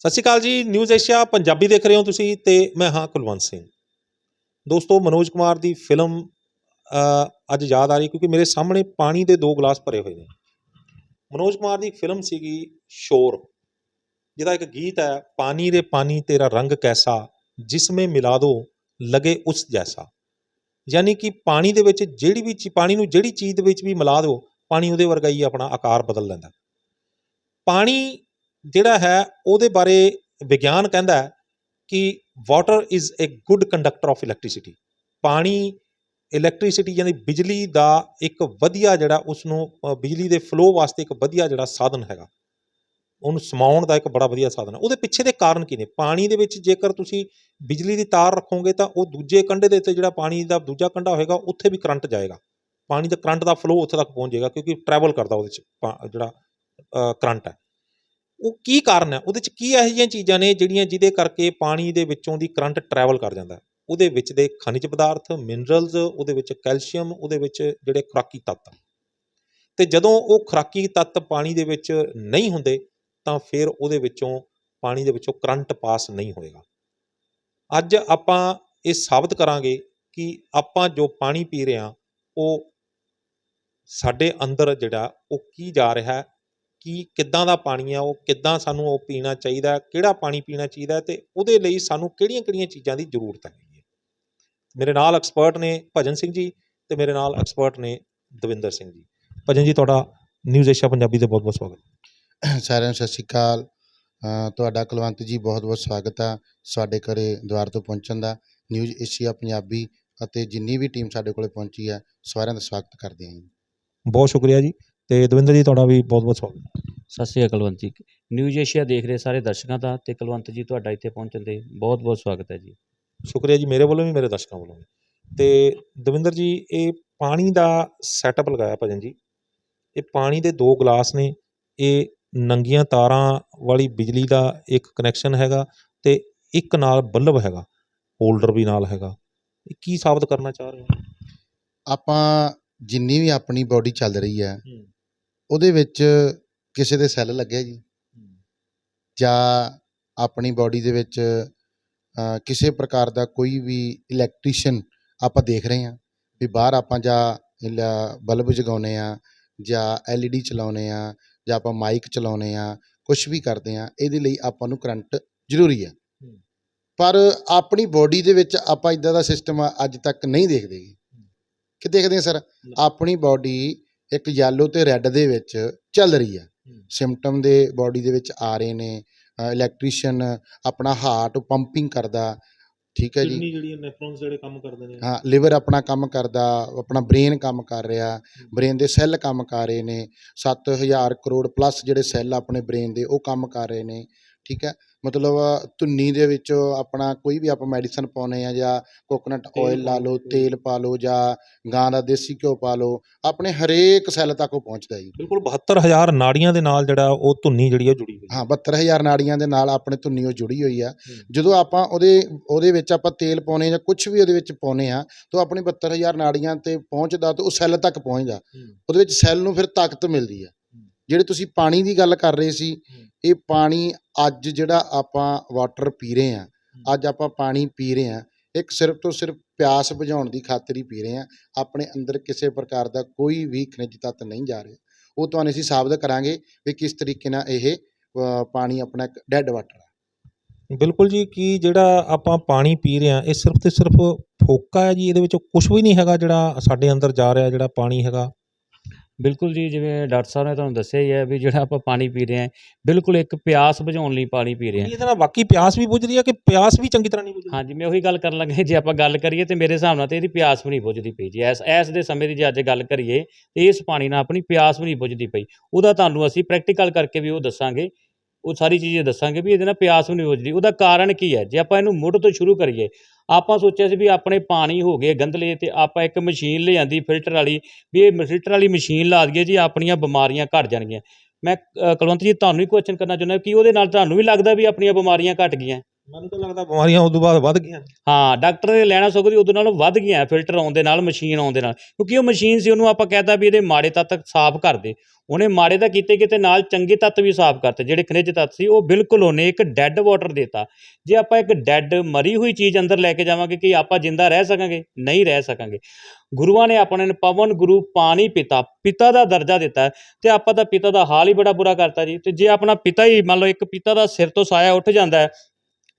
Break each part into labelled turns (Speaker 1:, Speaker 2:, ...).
Speaker 1: ਸਤਿ ਸ਼੍ਰੀ ਅਕਾਲ ਜੀ news Asia Punjabi ਦੇਖ ਰਹੇ ਹੋ ਤੁਸੀਂ ਤੇ ਮੈਂ ਹਾਂ ਕੁਲਵੰਤ ਸਿੰਘ। ਦੋਸਤੋ, ਮਨੋਜ ਕੁਮਾਰ ਦੀ ਫਿਲਮ ਅੱਜ ਯਾਦ ਆ ਰਹੀ ਕਿਉਂਕਿ ਮੇਰੇ ਸਾਹਮਣੇ ਪਾਣੀ ਦੇ ਦੋ ਗਲਾਸ ਭਰੇ ਹੋਏ ਨੇ। ਮਨੋਜ ਕੁਮਾਰ ਦੀ ਫਿਲਮ ਸੀਗੀ ਸ਼ੋਰ, ਜਿਹਦਾ ਇੱਕ ਗੀਤ ਹੈ, ਪਾਣੀ ਰੇ ਪਾਣੀ ਤੇਰਾ ਰੰਗ ਕੈਸਾ, ਜਿਸਮੇ ਮਿਲਾ ਦੋ, ਲਗੇ ਉਸ ਜੈਸਾ। ਯਾਨੀ ਕਿ ਪਾਣੀ ਦੇ ਵਿੱਚ ਜਿਹੜੀ ਵੀ ਚੀ- ਪਾਣੀ ਨੂੰ ਜਿਹੜੀ ਚੀਜ਼ ਦੇ ਵਿੱਚ ਵੀ ਮਿਲਾ ਦਿਓ, ਪਾਣੀ ਉਹਦੇ ਵਰਗਾ ਹੀ ਆਪਣਾ ਆਕਾਰ ਬਦਲ ਲੈਂਦਾ। ਪਾਣੀ ਜਿਹੜਾ ਹੈ, ਉਹਦੇ ਬਾਰੇ ਵਿਗਿਆਨ ਕਹਿੰਦਾ ਕਿ water is a good conductor of electricity ਪਾਣੀ ਇਲੈਕਟ੍ਰਿਸਿਟੀ ਯਾਨੀ ਬਿਜਲੀ ਦਾ ਇੱਕ ਵਧੀਆ ਜਿਹੜਾ ਉਸ ਨੂੰ ਬਿਜਲੀ ਦੇ ਫਲੋ ਵਾਸਤੇ ਇੱਕ ਵਧੀਆ ਜਿਹੜਾ ਸਾਧਨ ਹੈਗਾ। ਉਹਨੂੰ ਸਮਾਉਣ ਦਾ ਇੱਕ ਬੜਾ ਵਧੀਆ ਸਾਧਨ ਹੈ। ਉਹਦੇ ਪਿੱਛੇ ਦੇ ਕਾਰਨ ਕੀ ਨੇ? ਪਾਣੀ ਦੇ ਵਿੱਚ ਜੇਕਰ ਤੁਸੀਂ ਬਿਜਲੀ ਦੀ ਤਾਰ ਰੱਖੋਗੇ ਤਾਂ ਉਹ ਦੂਜੇ ਕੰਢੇ ਦੇ ਉੱਤੇ ਜਿਹੜਾ ਪਾਣੀ ਦਾ ਦੂਜਾ ਕੰਢਾ ਹੋਏਗਾ, ਉੱਥੇ ਵੀ ਕਰੰਟ ਜਾਏਗਾ। ਪਾਣੀ ਦਾ ਕਰੰਟ ਦਾ ਫਲੋ ਉੱਥੇ ਤੱਕ ਪਹੁੰਚ ਜਾਏਗਾ ਕਿਉਂਕਿ ਟਰੈਵਲ ਕਰਦਾ ਉਹਦੇ ਚ, ਪਾ- ਜਿਹੜਾ ਕਰੰਟ ਹੈ। ਉਹ ਕੀ ਕਾਰਨ ਹੈ? ਉਹਦੇ ਚ ਕੀ ਇਹੋ ਜਿਹੀਆਂ ਚੀਜ਼ਾਂ ਨੇ ਜਿਹੜੀਆਂ ਜਿਹਦੇ ਕਰਕੇ ਪਾਣੀ ਦੇ ਵਿੱਚੋਂ ਦੀ ਕਰੰਟ ਟਰੈਵਲ ਕਰ ਜਾਂਦਾ ਹੈ? ਉਹਦੇ ਵਿੱਚ ਦੇ ਖਣਿਜ ਪਦਾਰਥ ਮਿਨਰਲਜ਼ ਉਹਦੇ ਵਿੱਚ ਕੈਲਸ਼ੀਅਮ, ਉਹਦੇ ਵਿੱਚ ਜਿਹੜੇ ਖੁਰਾਕੀ ਤੱਤ। ਤੇ ਜਦੋਂ ਉਹ ਖੁਰਾਕੀ ਤੱਤ ਪਾਣੀ ਦੇ ਵਿੱਚ ਨਹੀਂ ਹੁੰਦੇ, ਤਾਂ ਫਿਰ ਉਹਦੇ ਵਿੱਚੋਂ ਪਾਣੀ ਦੇ ਵਿੱਚੋਂ ਕਰੰਟ ਪਾਸ ਨਹੀਂ ਹੋਏਗਾ। ਅੱਜ ਆਪਾਂ ਇਹ ਸਾਬਤ ਕਰਾਂਗੇ ਕਿ ਆਪਾਂ ਜੋ ਪਾਣੀ ਪੀ ਰਹੇ ਹਾਂ, ਉਹ ਸਾਡੇ ਅੰਦਰ ਜਿਹੜਾ ਉਹ ਕੀ ਜਾ ਰਿਹਾ ਕੀ ਕਿੱਦਾਂ ਦਾ ਪਾਣੀ ਆ ਉਹ ਕਿੱਦਾਂ ਸਾਨੂੰ ਉਹ ਪੀਣਾ ਚਾਹੀਦਾ ਕਿਹੜਾ ਪਾਣੀ ਪੀਣਾ ਚਾਹੀਦਾ ਤੇ ਉਹਦੇ ਲਈ ਸਾਨੂੰ ਕਿਹੜੀਆਂ-ਕਿਹੜੀਆਂ ਚੀਜ਼ਾਂ ਦੀ ਜ਼ਰੂਰਤ ਹੈ। ਮੇਰੇ ਨਾਲ ਐਕਸਪਰਟ ਨੇ ਭਜਨ ਸਿੰਘ ਜੀ ਤੇ ਮੇਰੇ ਨਾਲ ਐਕਸਪਰਟ ਨੇ ਦਵਿੰਦਰ ਸਿੰਘ ਜੀ। ਭਜਨ ਜੀ ਤੁਹਾਡਾ ਨਿਊਜ਼ ਏਸ਼ੀਆ ਪੰਜਾਬੀ ਤੇ ਬਹੁਤ-ਬਹੁਤ ਸਵਾਗਤ
Speaker 2: ਸਾਰਿਆਂ ਨੂੰ ਸਤਿ ਸ਼੍ਰੀ ਅਕਾਲ। ਤੁਹਾਡਾ ਕੁਲਵੰਤ ਜੀ ਬਹੁਤ ਬਹੁਤ ਸਵਾਗਤ ਆ ਸਾਡੇ ਘਰੇ ਦੁਆਰ ਤੋਂ ਪਹੁੰਚਣ ਦਾ। ਨਿਊਜ਼ ਏਸ਼ੀਆ ਪੰਜਾਬੀ ਅਤੇ ਜਿੰਨੀ ਵੀ ਟੀਮ ਸਾਡੇ ਕੋਲੇ ਪਹੁੰਚੀ ਹੈ ਸਾਰਿਆਂ ਦਾ ਸਵਾਗਤ ਕਰਦੇ ਹਾਂ ਜੀ।
Speaker 1: ਬਹੁਤ ਸ਼ੁਕਰੀਆ ਜੀ। ਤੇ ਦਵਿੰਦਰ ਜੀ ਤੁਹਾਡਾ ਵੀ ਬਹੁਤ-ਬਹੁਤ ਸਵਾਗਤ
Speaker 3: ਸਤਿ ਸ਼੍ਰੀ ਅਕਾਲ ਕੁਲਵੰਤ ਜੀ। ਨਿਊਜ਼ ਏਸ਼ੀਆ ਦੇਖ ਰਹੇ ਸਾਰੇ ਦਰਸ਼ਕਾਂ ਦਾ ਤੇ ਕੁਲਵੰਤ ਜੀ ਤੁਹਾਡਾ ਇੱਥੇ ਪਹੁੰਚਣ ਦੇ ਬਹੁਤ ਬਹੁਤ ਸਵਾਗਤ ਹੈ ਜੀ।
Speaker 1: ਸ਼ੁਕਰੀਆ ਜੀ ਮੇਰੇ ਵੱਲੋਂ ਵੀ ਮੇਰੇ ਦਰਸ਼ਕਾਂ ਵੱਲੋਂ ਵੀ। ਤੇ ਦਵਿੰਦਰ ਜੀ ਇਹ ਪਾਣੀ ਦਾ ਸੈਟਅਪ ਲਗਾਇਆ ਭਜਨ ਜੀ। ਇਹ ਪਾਣੀ ਦੇ ਦੋ ਗਲਾਸ ਨੇ। ਇਹ ਨੰਗੀਆਂ ਤਾਰਾਂ ਵਾਲੀ ਬਿਜਲੀ ਦਾ ਇੱਕ ਕਨੈਕਸ਼ਨ ਹੈਗਾ ਤੇ ਇੱਕ ਨਾਲ ਬੱਲਬ ਹੈਗਾ ਹੋਲਡਰ ਵੀ ਨਾਲ ਹੈਗਾ। ਇਹ ਕੀ ਸਾਬਤ ਕਰਨਾ ਚਾਹ ਰਹੇ ਹੋ?
Speaker 2: ਆਪਾਂ ਜਿੰਨੀ ਵੀ ਆਪਣੀ ਬਾਡੀ ਚੱਲ ਰਹੀ ਹੈ। ਉਹਦੇ ਵਿੱਚ ਕਿਸੇ ਦੇ ਸੈੱਲ ਲੱਗਿਆ ਜੀ ਜਾਂ ਆਪਣੀ ਬਾਡੀ ਦੇ ਵਿੱਚ ਕਿਸੇ ਪ੍ਰਕਾਰ ਦਾ ਕੋਈ ਵੀ ਇਲੈਕਟ੍ਰੀਸ਼ੀਅਨ ਆਪਾਂ ਦੇਖ ਰਹੇ ਹਾਂ ਵੀ ਬਾਹਰ ਆਪਾਂ ਜਾਂ ਬਲਬ ਜਗਾਉਨੇ ਆ ਜਾਂ ਐਲਈਡੀ ਚਲਾਉਨੇ ਆ ਜਾਂ ਆਪਾਂ ਮਾਈਕ ਚਲਾਉਨੇ ਆ ਕੁਝ ਵੀ ਕਰਦੇ ਆ ਇਹਦੇ ਲਈ ਆਪਾਂ ਨੂੰ ਕਰੰਟ ਜ਼ਰੂਰੀ ਹੂੰ। ਪਰ ਆਪਣੀ ਬਾਡੀ ਦੇ ਵਿੱਚ ਆਪਾਂ ਇਦਾਂ ਦਾ ਸਿਸਟਮ ਅੱਜ ਤੱਕ ਨਹੀਂ ਦੇਖਦੇ। ਕਿ ਦੇਖਦੇ ਆ ਸਰ ਆਪਣੀ ਬਾਡੀ ਇੱਕ ਯੈਲੋ ਤੇ ਰੈੱਡ ਦੇ ਵਿੱਚ ਚੱਲ ਰਹੀ ਆ ਸਿੰਪਟਮ ਦੇ ਬਾਡੀ ਦੇ ਵਿੱਚ ਆ ਰਹੇ ਨੇ ਇਲੈਕਟ੍ਰੀਸ਼ੀਅਨ ਆਪਣਾ ਹਾਰਟ ਪੰਪਿੰਗ ਕਰਦਾ ਠੀਕ ਹੈ ਜੀ।
Speaker 1: ਕਿਡਨੀ ਜਿਹੜੀਆਂ ਨੈਫਰੋਨਸ ਜਿਹੜੇ ਕੰਮ ਕਰਦੇ ਨੇ।
Speaker 2: ਹਾਂ ਲਿਵਰ ਆਪਣਾ ਕੰਮ ਕਰਦਾ ਆਪਣਾ ਬ੍ਰੇਨ ਕੰਮ ਕਰ ਰਿਹਾ ਬ੍ਰੇਨ ਦੇ ਸੈੱਲ ਕੰਮ ਕਰ ਰਹੇ ਨੇ 7000 ਕਰੋੜ ਪਲੱਸ ਜਿਹੜੇ ਸੈੱਲ ਆਪਣੇ ਬ੍ਰੇਨ ਦੇ ਉਹ ਕੰਮ ਕਰ ਰਹੇ ਨੇ। ਠੀਕ ਹੈ? ਮਤਲਬ ਧੁੰਨੀ ਦੇ ਵਿੱਚ ਆਪਣਾ ਕੋਈ ਵੀ ਆਪਾਂ ਮੈਡੀਸਨ ਪਾਉਨੇ ਆ ਜਾਂ ਕੋਕੋਨਟ ਆਇਲ ਲਾ ਲਓ ਤੇਲ। ਪਾ ਲਓ ਜਾਂ ਗਾਂ ਦਾ ਦੇਸੀ ਘਿਓ ਪਾ ਲਓ ਆਪਣੇ ਹਰੇਕ ਸੈੱਲ ਤੱਕ ਉਹ ਪਹੁੰਚਦਾ ਜੀ।
Speaker 1: ਬਿਲਕੁਲ 72000 ਨਾੜੀਆਂ ਦੇ ਨਾਲ ਜਿਹੜਾ ਉਹ ਧੁੰਨੀ ਜਿਹੜੀ ਆ ਜੁੜੀ ਹੋਈ ਹੈ।
Speaker 2: ਹਾਂ 72000 ਨਾੜੀਆਂ ਦੇ ਨਾਲ ਆਪਣੇ ਧੁੰਨੀ ਉਹ ਜੁੜੀ ਹੋਈ ਆ। ਜਦੋਂ ਆਪਾਂ ਉਹਦੇ ਉਹਦੇ ਵਿੱਚ ਆਪਾਂ ਤੇਲ ਪਾਉਨੇ ਜਾਂ ਕੁਝ ਵੀ ਉਹਦੇ ਵਿੱਚ ਪਾਉਨੇ ਆ ਤਾਂ ਆਪਣੀ 72000 ਨਾੜੀਆਂ ਤੇ ਪਹੁੰਚਦਾ ਤੇ ਉਹ ਸੈੱਲ ਤੱਕ ਪਹੁੰਚਦਾ। ਉਹਦੇ ਵਿੱਚ ਸੈੱਲ ਨੂੰ ਫਿਰ ਤਾਕਤ ਮਿਲਦੀ ਆ। ਜਿਹੜੇ ਤੁਸੀਂ ਪਾਣੀ ਦੀ ਗੱਲ ਕਰ ਰਹੇ ਸੀ ਇਹ ਪਾਣੀ ਅੱਜ ਜਿਹੜਾ ਆਪਾਂ ਵਾਟਰ ਪੀ ਰਹੇ ਆ ਅੱਜ ਆਪਾਂ ਪਾਣੀ ਪੀ ਰਹੇ ਆ ਇੱਕ ਸਿਰਫ ਤੋਂ ਸਿਰਫ ਪਿਆਸ ਬੁਝਾਉਣ ਦੀ ਖਾਤਰ ਹੀ ਪੀ ਰਹੇ ਆ ਆਪਣੇ ਅੰਦਰ ਕਿਸੇ ਪ੍ਰਕਾਰ ਦਾ ਕੋਈ ਵੀ ਖਣਿਜ ਤੱਤ ਨਹੀਂ ਜਾ ਰਿਹਾ। ਉਹ ਤੁਹਾਨੂੰ ਅਸੀਂ ਸਾਬਤ ਕਰਾਂਗੇ ਵੀ ਕਿਸ ਤਰੀਕੇ ਨਾਲ ਇਹ ਪਾਣੀ ਆਪਣਾ ਇੱਕ ਡੈੱਡ ਵਾਟਰ ਆ।
Speaker 1: ਬਿਲਕੁਲ ਜੀ ਕਿ ਜਿਹੜਾ ਆਪਾਂ ਪਾਣੀ ਪੀ ਰਹੇ ਹਾਂ ਇਹ ਸਿਰਫ ਤੇ ਸਿਰਫ ਫੋਕਾ ਹੈ ਜੀ ਇਹਦੇ ਵਿੱਚ ਕੁਝ ਵੀ ਨਹੀਂ ਹੈਗਾ ਜਿਹੜਾ ਸਾਡੇ ਅੰਦਰ ਜਾ ਰਿਹਾ ਜਿਹੜਾ ਪਾਣੀ ਹੈਗਾ।
Speaker 3: ਬਿਲਕੁਲ ਜੀ ਜਿਵੇਂ ਡਾਕਟਰ ਸਾਹਿਬ ਨੇ ਤੁਹਾਨੂੰ ਦੱਸਿਆ ਹੀ ਹੈ ਵੀ ਜਿਹੜਾ ਆਪਾਂ ਪਾਣੀ ਪੀ ਰਹੇ ਹਾਂ ਬਿਲਕੁਲ ਇੱਕ ਪਿਆਸ ਬੁਝਾਉਣ ਲਈ ਪਾਣੀ ਪੀ ਰਹੇ ਹਾਂ।
Speaker 1: ਇਹਦੇ ਨਾਲ ਵਾਕਈ ਪਿਆਸ ਵੀ ਬੁਝ ਰਹੀ ਹੈ ਕਿ ਪਿਆਸ ਵੀ ਚੰਗੀ ਤਰ੍ਹਾਂ ਨਹੀਂ ਬੁਝ ਰਹੀ
Speaker 3: ਹਾਂਜੀ ਮੈਂ ਉਹੀ ਗੱਲ ਕਰਨ ਲੱਗਾ ਜੇ ਆਪਾਂ ਗੱਲ ਕਰੀਏ ਤੇ ਮੇਰੇ ਹਿਸਾਬ ਨਾਲ ਤੇ ਇਹਦੀ ਪਿਆਸ ਵੀ ਨਹੀਂ ਬੁਝਦੀ ਪਈ ਜੀ। ਐਸ ਐਸ ਦੇ ਸਮੇਂ ਦੀ ਜੇ ਅੱਜ ਗੱਲ ਕਰੀਏ ਤੇ ਇਸ ਪਾਣੀ ਨਾਲ ਆਪਣੀ ਪਿਆਸ ਵੀ ਨਹੀਂ ਬੁਝਦੀ ਪਈ। ਉਹਦਾ ਤੁਹਾਨੂੰ ਅਸੀਂ ਪ੍ਰੈਕਟੀਕਲ ਕਰਕੇ ਵੀ ਉਹ ਦੱਸਾਂਗੇ। ਉਹ ਸਾਰੀ ਚੀਜ਼ਾਂ ਦੱਸਾਂਗੇ ਵੀ ਇਹਦੇ ਨਾਲ ਪਿਆਸ ਵੀ ਨਹੀਂ ਬੁਝਦੀ। ਉਹਦਾ ਕਾਰਨ ਕੀ ਹੈ? ਜੇ ਆਪਾਂ ਇਹਨੂੰ ਮੁੱਢ ਤੋਂ ਸ਼ੁਰੂ ਕਰੀਏ ਆਪਾਂ ਸੋਚਿਆ ਸੀ ਵੀ ਆਪਣੇ ਪਾਣੀ ਹੋ ਗਏ ਗੰਧਲੇ ਤੇ ਆਪਾਂ ਇੱਕ ਮਸ਼ੀਨ ਲਿਆਂਦੀ ਫਿਲਟਰ ਵਾਲੀ, ਵੀ ਇਹ ਫਿਲਟਰ ਵਾਲੀ ਮਸ਼ੀਨ ਲਾ ਦਈਏ ਜੀ ਆਪਣੀਆਂ ਬਿਮਾਰੀਆਂ ਘਟ ਜਾਣਗੀਆਂ। ਮੈਂ ਕੁਲਵੰਤ ਜੀ, ਤੁਹਾਨੂੰ ਹੀ ਕੁਐਸਚਨ ਕਰਨਾ ਚਾਹੁੰਦਾ ਕਿ ਉਹਦੇ ਨਾਲ ਤੁਹਾਨੂੰ ਵੀ ਲੱਗਦਾ ਵੀ ਆਪਣੀਆਂ ਬਿਮਾਰੀਆਂ ਘਟ ਗਈਆਂ?
Speaker 1: ਮੈਨੂੰ ਤਾਂ ਲੱਗਦਾ ਬਿਮਾਰੀਆਂ ਉਦੋਂ ਬਾਅਦ ਵੱਧ ਗਈਆਂ
Speaker 3: ਹਾਂ, ਡਾਕਟਰ ਨੇ ਲੈਣਾ ਸੁੱਖ ਦੀ ਉਦੋਂ ਨਾਲੋਂ ਵੱਧ ਗਈਆਂ, ਫਿਲਟਰ ਆਉਣ ਦੇ ਨਾਲ, ਮਸ਼ੀਨ ਆਉਣ ਦੇ ਨਾਲ। ਕਿਉਂਕਿ ਉਹ ਮਸ਼ੀਨ ਸੀ, ਉਹਨੂੰ ਆਪਾਂ ਕਹਤਾ ਵੀ ਇਹਦੇ ਮਾੜੇ ਤੱਤ ਸਾਫ਼ ਕਰ ਦੇ। ਉਹਨੇ ਮਾੜੇ ਤਾਂ ਕੀਤੇ ਕਿਤੇ ਨਾਲ ਚੰਗੇ ਤੱਤ ਵੀ ਸਾਫ਼ ਕਰਤੇ, ਜਿਹੜੇ ਖਣਿਜ ਤੱਤ ਸੀ, ਉਹ ਬਿਲਕੁਲ ਉਹਨੇ ਇੱਕ ਡੈੱਡ ਵਾਟਰ ਦਿੱਤਾ। ਜੇ ਆਪਾਂ ਇੱਕ ਡੈੱਡ ਮਰੀ ਹੋਈ ਚੀਜ਼ ਅੰਦਰ ਲੈ ਕੇ ਜਾਵਾਂਗੇ ਕਿ ਆਪਾਂ ਜਿੰਦਾ ਰਹਿ ਸਕਾਂਗੇ? ਨਹੀਂ ਰਹਿ ਸਕਾਂਗੇ। ਗੁਰੂਆਂ ਨੇ ਆਪਣੇ ਨੂੰ ਪਵਨ ਗੁਰੂ ਪਾਣੀ ਪਿਤਾ ਪਿਤਾ ਦਾ ਦਰਜਾ ਦਿੱਤਾ ਹੈ ਤੇ ਆਪਾਂ ਦਾ ਪਿਤਾ ਦਾ ਹਾਲ ਹੀ ਬੜਾ ਬੁਰਾ ਕਰਤਾ ਜੀ। ਤੇ ਜੇ ਆਪਣਾ ਪਿਤਾ ਹੀ ਮੰਨ ਲਓ ਇੱਕ ਪਿਤਾ ਦਾ ਸਿਰ ਤੋਂ ਸਾਇਆ ਉੱਠ ਜਾਂਦਾ